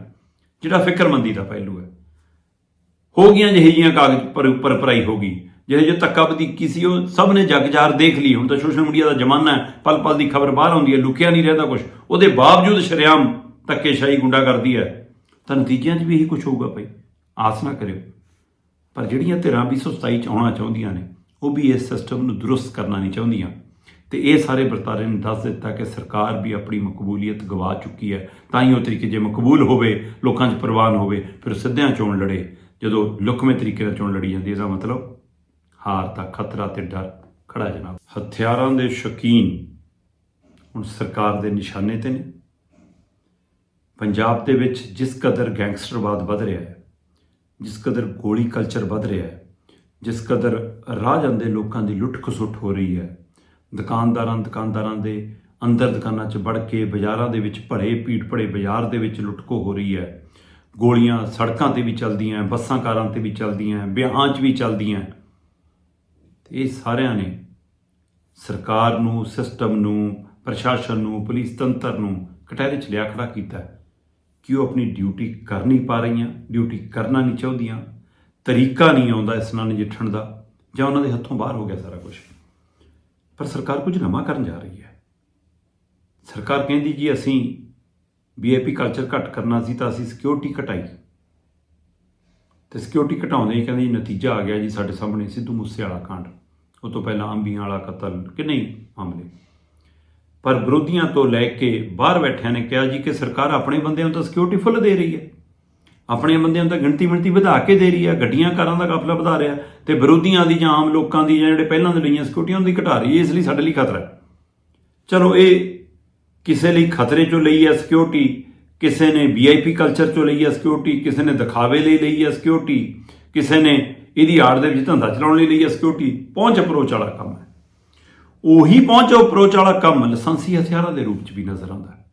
ਜਿਹੜਾ ਫਿਕਰਮੰਦੀ ਦਾ ਪਹਿਲੂ ਹੈ। ਹੋ ਗਈਆਂ ਜਿਹੇ ਜੀਆਂ ਕਾਗਜ਼ ਪਰ ਉੱਪਰ ਭਰਾਈ ਹੋ ਗਈ। ਜਿਹੇ ਜੋ ਧੱਕਾ ਵਧੀਕੀ ਸੀ ਉਹ ਸਭ ਨੇ ਜਗਜਾਰ ਦੇਖ ਲਈ। ਹੁਣ ਤਾਂ ਸੋਸ਼ਲ ਮੀਡੀਆ ਦਾ ਜ਼ਮਾਨਾ ਹੈ ਪਲ ਪਲ ਦੀ ਖਬਰ ਬਾਹਰ ਆਉਂਦੀ ਹੈ ਲੁਕਿਆ ਨਹੀਂ ਰਹਿੰਦਾ ਕੁਝ ਉਹਦੇ ਬਾਵਜੂਦ ਸ਼ਰੇਆਮ ਧੱਕੇਸ਼ਾਹੀ ਗੁੰਡਾ ਕਰਦੀ ਹੈ। ਤਾਂ ਨਤੀਜਿਆਂ 'ਚ ਵੀ ਇਹੀ ਕੁਝ ਹੋਊਗਾ ਭਾਈ। ਆਸ ਨਾ ਕਰਿਓ। ਪਰ ਜਿਹੜੀਆਂ ਧਿਰਾਂ ਵੀ ਸੁਸਤਾਈ 'ਚ ਆਉਣਾ ਚਾਹੁੰਦੀਆਂ ਨੇ ਉਹ ਵੀ ਇਸ ਸਿਸਟਮ ਨੂੰ ਦਰੁਸਤ ਕਰਨਾ ਨਹੀਂ ਚਾਹੁੰਦੀਆਂ। ਤੇ ਇਹ ਸਾਰੇ ਵਰਤਾਰੇ ਨੇ ਦੱਸ ਦਿੱਤਾ ਕਿ ਸਰਕਾਰ ਵੀ ਆਪਣੀ ਮਕਬੂਲੀਅਤ ਗਵਾ ਚੁੱਕੀ ਹੈ। ਤਾਂ ਹੀ ਉਹ ਤਰੀਕੇ ਜੇ ਮਕਬੂਲ ਹੋਵੇ ਲੋਕਾਂ 'ਚ ਪ੍ਰਵਾਨ ਹੋਵੇ ਫਿਰ ਸਿੱਧਿਆਂ ਚੋਣ ਲੜੇ। ਜਦੋਂ ਲੁਕਵੇਂ ਤਰੀਕੇ ਨਾਲ ਚੋਣ ਲੜੀ ਜਾਂਦੀ ਹੈ, ਇਹਦਾ ਮਤਲਬ ਹਾਰ ਦਾ ਖਤਰਾ ਤੇ ਡਰ ਖੜਾ ਹੈ ਜਨਾਬ। ਹਥਿਆਰਾਂ ਦੇ ਸ਼ੌਕੀਨ ਹੁਣ ਸਰਕਾਰ ਦੇ ਨਿਸ਼ਾਨੇ ਤੇ ਨੇ। ਪੰਜਾਬ ਦੇ ਵਿੱਚ ਜਿਸ ਕਦਰ ਗੈਂਗਸਟਰਵਾਦ ਵੱਧ ਰਿਹਾ ਹੈ, ਜਿਸ ਕਦਰ ਗੋਲੀ ਕਲਚਰ ਵੱਧ ਰਿਹਾ ਹੈ, ਜਿਸ ਕਦਰ ਰਾਹ ਜਾਂਦੇ ਲੋਕਾਂ ਦੀ ਲੁੱਟ ਖਸੁੱਟ ਹੋ ਰਹੀ ਹੈ, ਦੁਕਾਨਦਾਰਾਂ ਦੁਕਾਨਦਾਰਾਂ ਦੇ ਅੰਦਰ ਦੁਕਾਨਾਂ 'ਚ ਵੜ ਕੇ ਬਾਜ਼ਾਰਾਂ ਦੇ ਵਿੱਚ ਭਰੇ ਭੀੜ ਭਰੇ ਬਾਜ਼ਾਰ ਦੇ ਵਿੱਚ ਲੁੱਟਕੋ ਹੋ ਰਹੀ ਹੈ। ਗੋਲੀਆਂ ਸੜਕਾਂ ਤੇ ਵੀ ਚੱਲਦੀਆਂ, ਬੱਸਾਂ ਕਾਰਾਂ ਤੇ ਵੀ ਚੱਲਦੀਆਂ, ਵਿਆਹਾਂ 'ਚ ਵੀ ਚੱਲਦੀਆਂ। ਇਹ ਸਾਰਿਆਂ ਨੇ ਸਰਕਾਰ ਨੂੰ ਸਿਸਟਮ ਨੂੰ, ਪ੍ਰਸ਼ਾਸਨ ਨੂੰ ਪੁਲਿਸ ਤੰਤਰ ਨੂੰ ਕਟਹਿਰੇ 'ਚ ਲਿਆ ਖੜਾ ਕੀਤਾ ਕਿ ਉਹ ਆਪਣੀ ਡਿਊਟੀ ਕਰ ਨਹੀਂ ਪਾ ਰਹੀਆਂ ਡਿਊਟੀ ਕਰਨਾ ਨਹੀਂ ਚਾਹੁੰਦੀਆਂ, ਤਰੀਕਾ ਨਹੀਂ ਆਉਂਦਾ ਇਸ ਨਾਲ ਨਜਿੱਠਣ ਦਾ, ਜਾਂ ਉਹਨਾਂ ਦੇ ਹੱਥੋਂ ਬਾਹਰ ਹੋ ਗਿਆ ਸਾਰਾ ਕੁਝ ਪਰ ਸਰਕਾਰ ਕੁਝ ਨਵਾਂ ਕਰਨ ਜਾ ਰਹੀ ਹੈ। ਸਰਕਾਰ ਕਹਿੰਦੀ ਕਿ ਅਸੀਂ ਵੀਆਈਪੀ ਕਲਚਰ ਘੱਟ ਕਰਨਾ ਸੀ ਤਾਂ ਅਸੀਂ ਸਿਕਿਉਰਿਟੀ ਘਟਾਈ। ਤੇ ਸਿਕਿਉਰਿਟੀ ਘਟਾਉਂਦੇ ਹੀ ਕਹਿੰਦੇ ਜੀ ਨਤੀਜਾ ਆ ਗਿਆ ਜੀ ਸਾਡੇ ਸਾਹਮਣੇ ਸਿੱਧੂ ਮੂਸੇਵਾਲਾ ਕਾਂਡ। ਉਹ ਤੋਂ ਪਹਿਲਾਂ ਅੰਬੀਆਂ ਵਾਲਾ ਕਤਲ ਕਿ ਨਹੀਂ ਮਾਮਲੇ। ਪਰ ਵਿਰੋਧੀਆਂ ਤੋਂ ਲੈ ਕੇ ਬਾਹਰ ਬੈਠਿਆਂ ਨੇ ਕਿਹਾ ਜੀ ਕਿ ਸਰਕਾਰ ਆਪਣੇ ਬੰਦਿਆਂ ਨੂੰ ਤਾਂ ਸਿਕਿਉਰਿਟੀ ਫੁੱਲ ਦੇ ਰਹੀ ਹੈ। ਆਪਣੇ ਬੰਦਿਆਂ ਨੂੰ ਤਾਂ ਗਿਣਤੀ ਮਿਣਤੀ ਵਧਾ ਕੇ ਦੇ ਰਹੀ ਹੈ, ਗੱਡੀਆਂ ਕਾਰਾਂ ਦਾ ਕਾਫਲਾ ਵਧਾ ਰਿਹਾ ਤੇ ਵਿਰੋਧੀਆਂ ਦੀ ਜਾਂ ਆਮ ਲੋਕਾਂ ਦੀ ਜਾਂ ਜਿਹੜੇ ਪਹਿਲਾਂ ਦੇ ਲਈਆਂ ਸਿਕਿਉਰਿਟੀਆਂ ਦੀ ਘਟਾ ਰਹੀ ਹੈ, ਇਸ ਲਈ ਸਾਡੇ ਲਈ ਖਤਰਾ ਹੈ। ਚਲੋ ਇਹ ਕਿਸੇ ਲਈ ਖਤਰੇ ਚੋਂ ਲਈ ਹੈ ਸਿਕਿਉਰਿਟੀ ਕਿਸੇ ਨੇ ਵੀਆਈਪੀ ਕਲਚਰ ਚੋਂ ਲਈ ਹੈ ਸਿਕਿਉਰਿਟੀ ਕਿਸੇ ਨੇ ਦਿਖਾਵੇ ਲਈ ਲਈ ਹੈ ਸਿਕਿਉਰਿਟੀ ਕਿਸੇ ਨੇ ਇਹਦੀ ਆੜ ਦੇ ਵਿੱਚ ਧੰਦਾ ਚਲਾਉਣ ਲਈ ਲਈ ਹੈ ਸਿਕਿਉਰਿਟੀ ਪਹੁੰਚ ਅਪਰੋਚ ਵਾਲਾ ਕੰਮ ਹੈ। ਉਹੀ ਪਹੁੰਚ ਅਪਰੋਚ ਵਾਲਾ ਕੰਮ ਲਾਇਸੈਂਸੀ ਹਥਿਆਰਾਂ ਦੇ ਰੂਪ 'ਚ ਵੀ ਨਜ਼ਰ ਆਉਂਦਾ ਹੈ।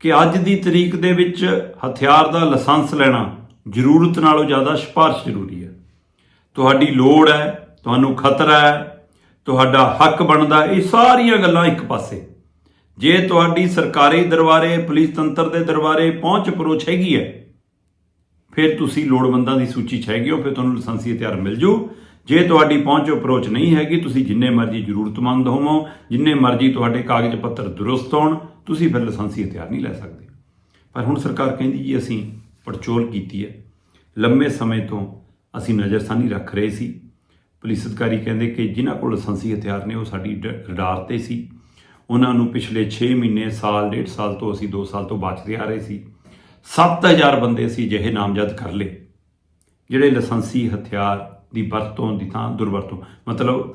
ਕਿ ਅੱਜ ਦੀ ਤਰੀਕ ਦੇ ਵਿੱਚ ਹਥਿਆਰ ਦਾ ਲਾਇਸੈਂਸ ਲੈਣਾ ਜ਼ਰੂਰਤ ਨਾਲੋਂ ਜ਼ਿਆਦਾ ਸਿਫਾਰਿਸ਼ ਜ਼ਰੂਰੀ ਹੈ। ਤੁਹਾਡੀ ਲੋੜ ਹੈ, ਤੁਹਾਨੂੰ ਖਤਰਾ ਹੈ, ਤੁਹਾਡਾ ਹੱਕ ਬਣਦਾ, ਇਹ ਸਾਰੀਆਂ ਗੱਲਾਂ ਇੱਕ ਪਾਸੇ। ਜੇ ਤੁਹਾਡੀ ਸਰਕਾਰੀ ਦਰਬਾਰੇ, ਪੁਲਿਸ ਤੰਤਰ ਦੇ ਦਰਬਾਰੇ ਪਹੁੰਚ ਅਪਰੋਚ ਹੈਗੀ ਹੈ, ਫਿਰ ਤੁਸੀਂ ਲੋੜਵੰਦਾਂ ਦੀ ਸੂਚੀ 'ਚ ਹੈਗੇ ਹੋ, ਫਿਰ ਤੁਹਾਨੂੰ ਲਾਇਸੈਂਸੀ ਹਥਿਆਰ ਮਿਲ ਜੂ। ਜੇ ਤੁਹਾਡੀ ਪਹੁੰਚ ਅਪਰੋਚ ਨਹੀਂ ਹੈਗੀ, ਤੁਸੀਂ ਜਿੰਨੇ ਮਰਜ਼ੀ ਜ਼ਰੂਰਤਮੰਦ ਹੋਵੋ, ਜਿੰਨੇ ਮਰਜ਼ੀ ਤੁਹਾਡੇ ਕਾਗਜ਼ ਪੱਤਰ ਦਰੁਸਤ ਹੋਣ, ਤੁਸੀਂ ਫਿਰ ਲਾਇਸੈਂਸੀ ਹਥਿਆਰ ਨਹੀਂ ਲੈ ਸਕਦੇ। ਪਰ ਹੁਣ ਸਰਕਾਰ ਕਹਿੰਦੀ ਜੀ, ਅਸੀਂ ਪੜਚੋਲ ਕੀਤੀ ਹੈ। ਲੰਮੇ ਸਮੇਂ ਤੋਂ ਅਸੀਂ ਨਜ਼ਰਸਾਨੀ ਰੱਖ ਰਹੇ ਸੀ। ਪੁਲਿਸ ਅਧਿਕਾਰੀ ਕਹਿੰਦੇ ਕਿ ਜਿਨ੍ਹਾਂ ਕੋਲ ਲਾਇਸੈਂਸੀ ਹਥਿਆਰ ਨੇ, ਉਹ ਸਾਡੀ ਡ- ਰਡਾਰ ਤੇ ਸੀ। ਉਹਨਾਂ ਨੂੰ ਪਿਛਲੇ 6 ਮਹੀਨੇ, ਸਾਲ, ਡੇਢ ਸਾਲ ਤੋਂ ਅਸੀਂ 2 ਸਾਲ ਤੋਂ ਬਚਦੇ ਆ ਰਹੇ ਸੀ। 7000 ਬੰਦੇ ਅਸੀਂ ਜਿਹੇ ਨਾਮਜ਼ਦ ਕਰ ਲਏ, ਜਿਹੜੇ ਲਾਇਸੈਂਸੀ ਹਥਿਆਰ ਦੀ ਵਰਤੋਂ ਦੀ ਥਾਂ ਦੁਰਵਰਤੋਂ। ਮਤਲਬ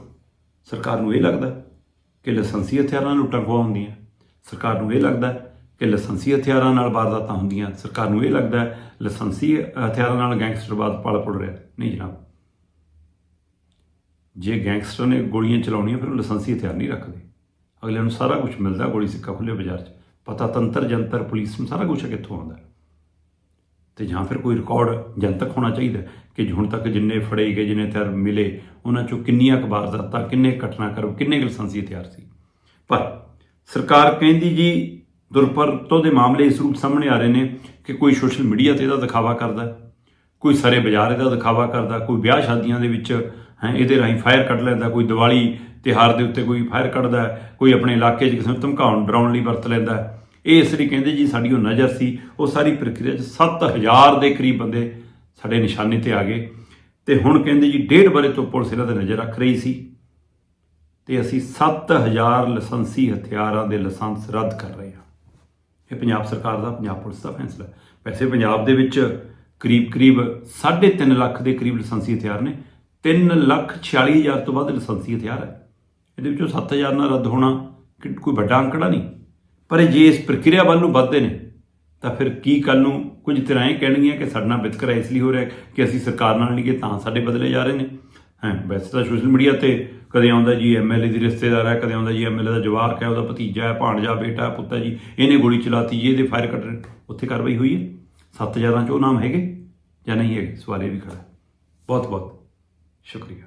ਸਰਕਾਰ ਨੂੰ ਇਹ ਲੱਗਦਾ ਕਿ ਲਾਇਸੈਂਸੀ ਹਥਿਆਰਾਂ ਲੁੱਟਾਂ ਖੋਹਾਂ ਹੁੰਦੀਆਂ। ਸਰਕਾਰ ਨੂੰ ਇਹ ਲੱਗਦਾ ਕਿ ਲਾਇਸੈਂਸੀ ਹਥਿਆਰਾਂ ਨਾਲ ਵਾਰਦਾਤਾਂ ਹੁੰਦੀਆਂ। ਸਰਕਾਰ ਨੂੰ ਇਹ ਲੱਗਦਾ ਲਾਇਸੈਂਸੀ ਹਥਿਆਰਾਂ ਨਾਲ ਗੈਂਗਸਟਰਵਾਦ ਪਲ ਪੁੜ ਰਿਹਾ। ਨਹੀਂ ਜਨਾਬ। ਜੇ ਗੈਂਗਸਟਰ ਨੇ ਗੋਲੀਆਂ ਚਲਾਉਣੀਆਂ, ਫਿਰ ਉਹ ਲਾਇਸੈਂਸੀ ਹਥਿਆਰ ਨਹੀਂ ਰੱਖਦੇ। ਅਗਲੇ ਨੂੰ ਸਾਰਾ ਕੁਝ ਮਿਲਦਾ ਗੋਲੀ ਸਿੱਕਾ ਖੁੱਲੇ ਬਾਜ਼ਾਰ 'ਚ। ਪਤਾ ਤੰਤਰ, ਜੰਤਰ, ਪੁਲਿਸ ਨੂੰ ਸਾਰਾ ਕੁਝ ਕਿੱਥੋਂ ਆਉਂਦਾ ਤੇ ਜਾਂ ਫਿਰ ਕੋਈ ਰਿਕਾਰਡ ਜਨਤਕ ਹੋਣਾ ਚਾਹੀਦਾ ਕਿ ਹੁਣ ਤੱਕ ਜਿੰਨੇ ਫੜੇ ਗਏ, ਜਿੰਨੇ ਤਿਆਰ ਮਿਲੇ, ਉਹਨਾਂ ਚੋਂ ਕਿੰਨੀਆਂ ਕੁ ਵਾਰਦਾਤਾਂ, ਕਿੰਨੇ ਘਟਨਾਕ੍ਰਮ ਕਿੰਨੇ ਕੁ ਲਾਇਸੈਂਸੀ ਤਿਆਰ ਸੀ। ਪਰ ਸਰਕਾਰ ਕਹਿੰਦੀ ਜੀ ਦੁਰਪਰਤੋਂ ਦੇ ਮਾਮਲੇ ਇਸ ਰੂਪ ਸਾਹਮਣੇ ਆ ਰਹੇ ਨੇ ਕਿ ਕੋਈ ਸੋਸ਼ਲ ਮੀਡੀਆ ਤੇ ਇਹਦਾ ਦਿਖਾਵਾ ਕਰਦਾ ਕੋਈ ਸਾਰੇ ਬਾਜ਼ਾਰ ਇਹਦਾ ਦਿਖਾਵਾ ਕਰਦਾ ਕੋਈ ਵਿਆਹ ਸ਼ਾਦੀਆਂ ਦੇ ਵਿੱਚ ਹੈ, ਇਹਦੇ ਰਾਹੀਂ ਫਾਇਰ ਕੱਢ ਲੈਂਦਾ, ਕੋਈ ਦੀਵਾਲੀ ਤਿਉਹਾਰ ਦੇ ਉੱਤੇ ਕੋਈ ਫਾਇਰ ਕੱਢਦਾ ਕੋਈ ਆਪਣੇ ਇਲਾਕੇ 'ਚ ਕਿਸੇ ਨੂੰ ਧਮਕਾਉਣ, ਡਰਾਉਣ ਲਈ ਵਰਤ ਲੈਂਦਾ ਇਹ ਇਸ ਲਈ ਕਹਿੰਦੇ ਜੀ, ਸਾਡੀ ਉਹ ਨਜ਼ਰ ਸੀ, ਉਹ ਸਾਰੀ ਪ੍ਰਕਿਰਿਆ 'ਚ 7000 ਦੇ ਕਰੀਬ ਬੰਦੇ ਸਾਡੇ ਨਿਸ਼ਾਨੇ ਤੇ ਆ ਗਏ। ਤੇ ਹੁਣ ਕਹਿੰਦੇ ਜੀ, ਡੇਢ ਬਾਰੇ ਤੋਂ ਪੁਲਿਸ ਇਹਨਾਂ ਤੇ ਨਜ਼ਰ ਰੱਖ ਰਹੀ ਸੀ। ਤੇ ਅਸੀਂ 7000 ਲਾਇਸੈਂਸੀ ਹਥਿਆਰਾਂ ਦੇ ਲਾਇਸੈਂਸ ਰੱਦ ਕਰ ਰਹੇ ਹਾਂ। ਇਹ ਪੰਜਾਬ ਸਰਕਾਰ ਦਾ, ਪੰਜਾਬ ਪੁਲਿਸ ਦਾ ਫੈਸਲਾ ਵੈਸੇ ਪੰਜਾਬ ਦੇ ਵਿੱਚ ਕਰੀਬ-ਕਰੀਬ 3.5 ਲੱਖ ਦੇ ਕਰੀਬ ਲਾਇਸੈਂਸੀ ਹਥਿਆਰ ਨੇ। 3 ਲੱਖ 46 ਹਜ਼ਾਰ ਤੋਂ ਵੱਧ ਲਾਇਸੈਂਸੀ ਹਥਿਆਰ ਹੈ। ਇਹਦੇ ਵਿੱਚੋਂ 7000 ਨਾਲ ਰੱਦ ਹੋਣਾ ਕੋਈ ਵੱਡਾ ਅੰਕੜਾ ਨਹੀਂ। ਪਰ ਇਹ ਜੇ ਇਸ ਪ੍ਰਕਿਰਿਆ ਵੱਲ ਨੂੰ ਵੱਧਦੇ ਨੇ, ਤਾਂ ਫਿਰ ਕੀ ਕੱਲ ਨੂੰ ਕੁਝ ਤਰ੍ਹਾਂ ਇਹ ਕਹਿਣਗੀਆਂ ਕਿ ਸਾਡਾ ਵਿਤਕਰਾ ਇਸ ਲਈ ਹੋ ਰਿਹਾ ਕਿ ਅਸੀਂ ਸਰਕਾਰ ਨਾਲ ਨਹੀਂ ਕਿ ਤਾਂ ਸਾਡੇ ਬਦਲੇ ਜਾ ਰਹੇ ਨੇ। ਹੈ, ਵੈਸੇ ਤਾਂ ਸੋਸ਼ਲ ਮੀਡੀਆ ਤੇ ਕਦੇ ਆਉਂਦਾ ਜੀ ਐਮਐਲਏ ਦੀ ਰਿਸ਼ਤੇਦਾਰ ਹੈ, ਕਦੇ ਆਉਂਦਾ ਜੀ ਐਮਐਲਏ ਦਾ ਜਵਾਕ ਹੈ, ਉਹਦਾ ਭਤੀਜਾ ਹੈ, ਭਾਣਜਾ, ਬੇਟਾ ਹੈ ਪੁੱਤ ਹੈ ਜੀ, ਇਹਨੇ ਗੋਲੀ ਚਲਾਤੀ ਜੀ, ਇਹਦੇ ਫਾਇਰ ਕੱਢ ਉੱਥੇ ਕਾਰਵਾਈ ਹੋਈ ਹੈ? 7000 ਚ ਉਹ ਨਾਮ ਹੈਗੇ ਜਾਂ ਨਹੀਂ ਹੈਗੇ? ਸਵਾਲ ਇਹ ਵੀ ਖੜਾ ਬਹੁਤ ਬਹੁਤ ਸ਼ੁਕਰੀਆ।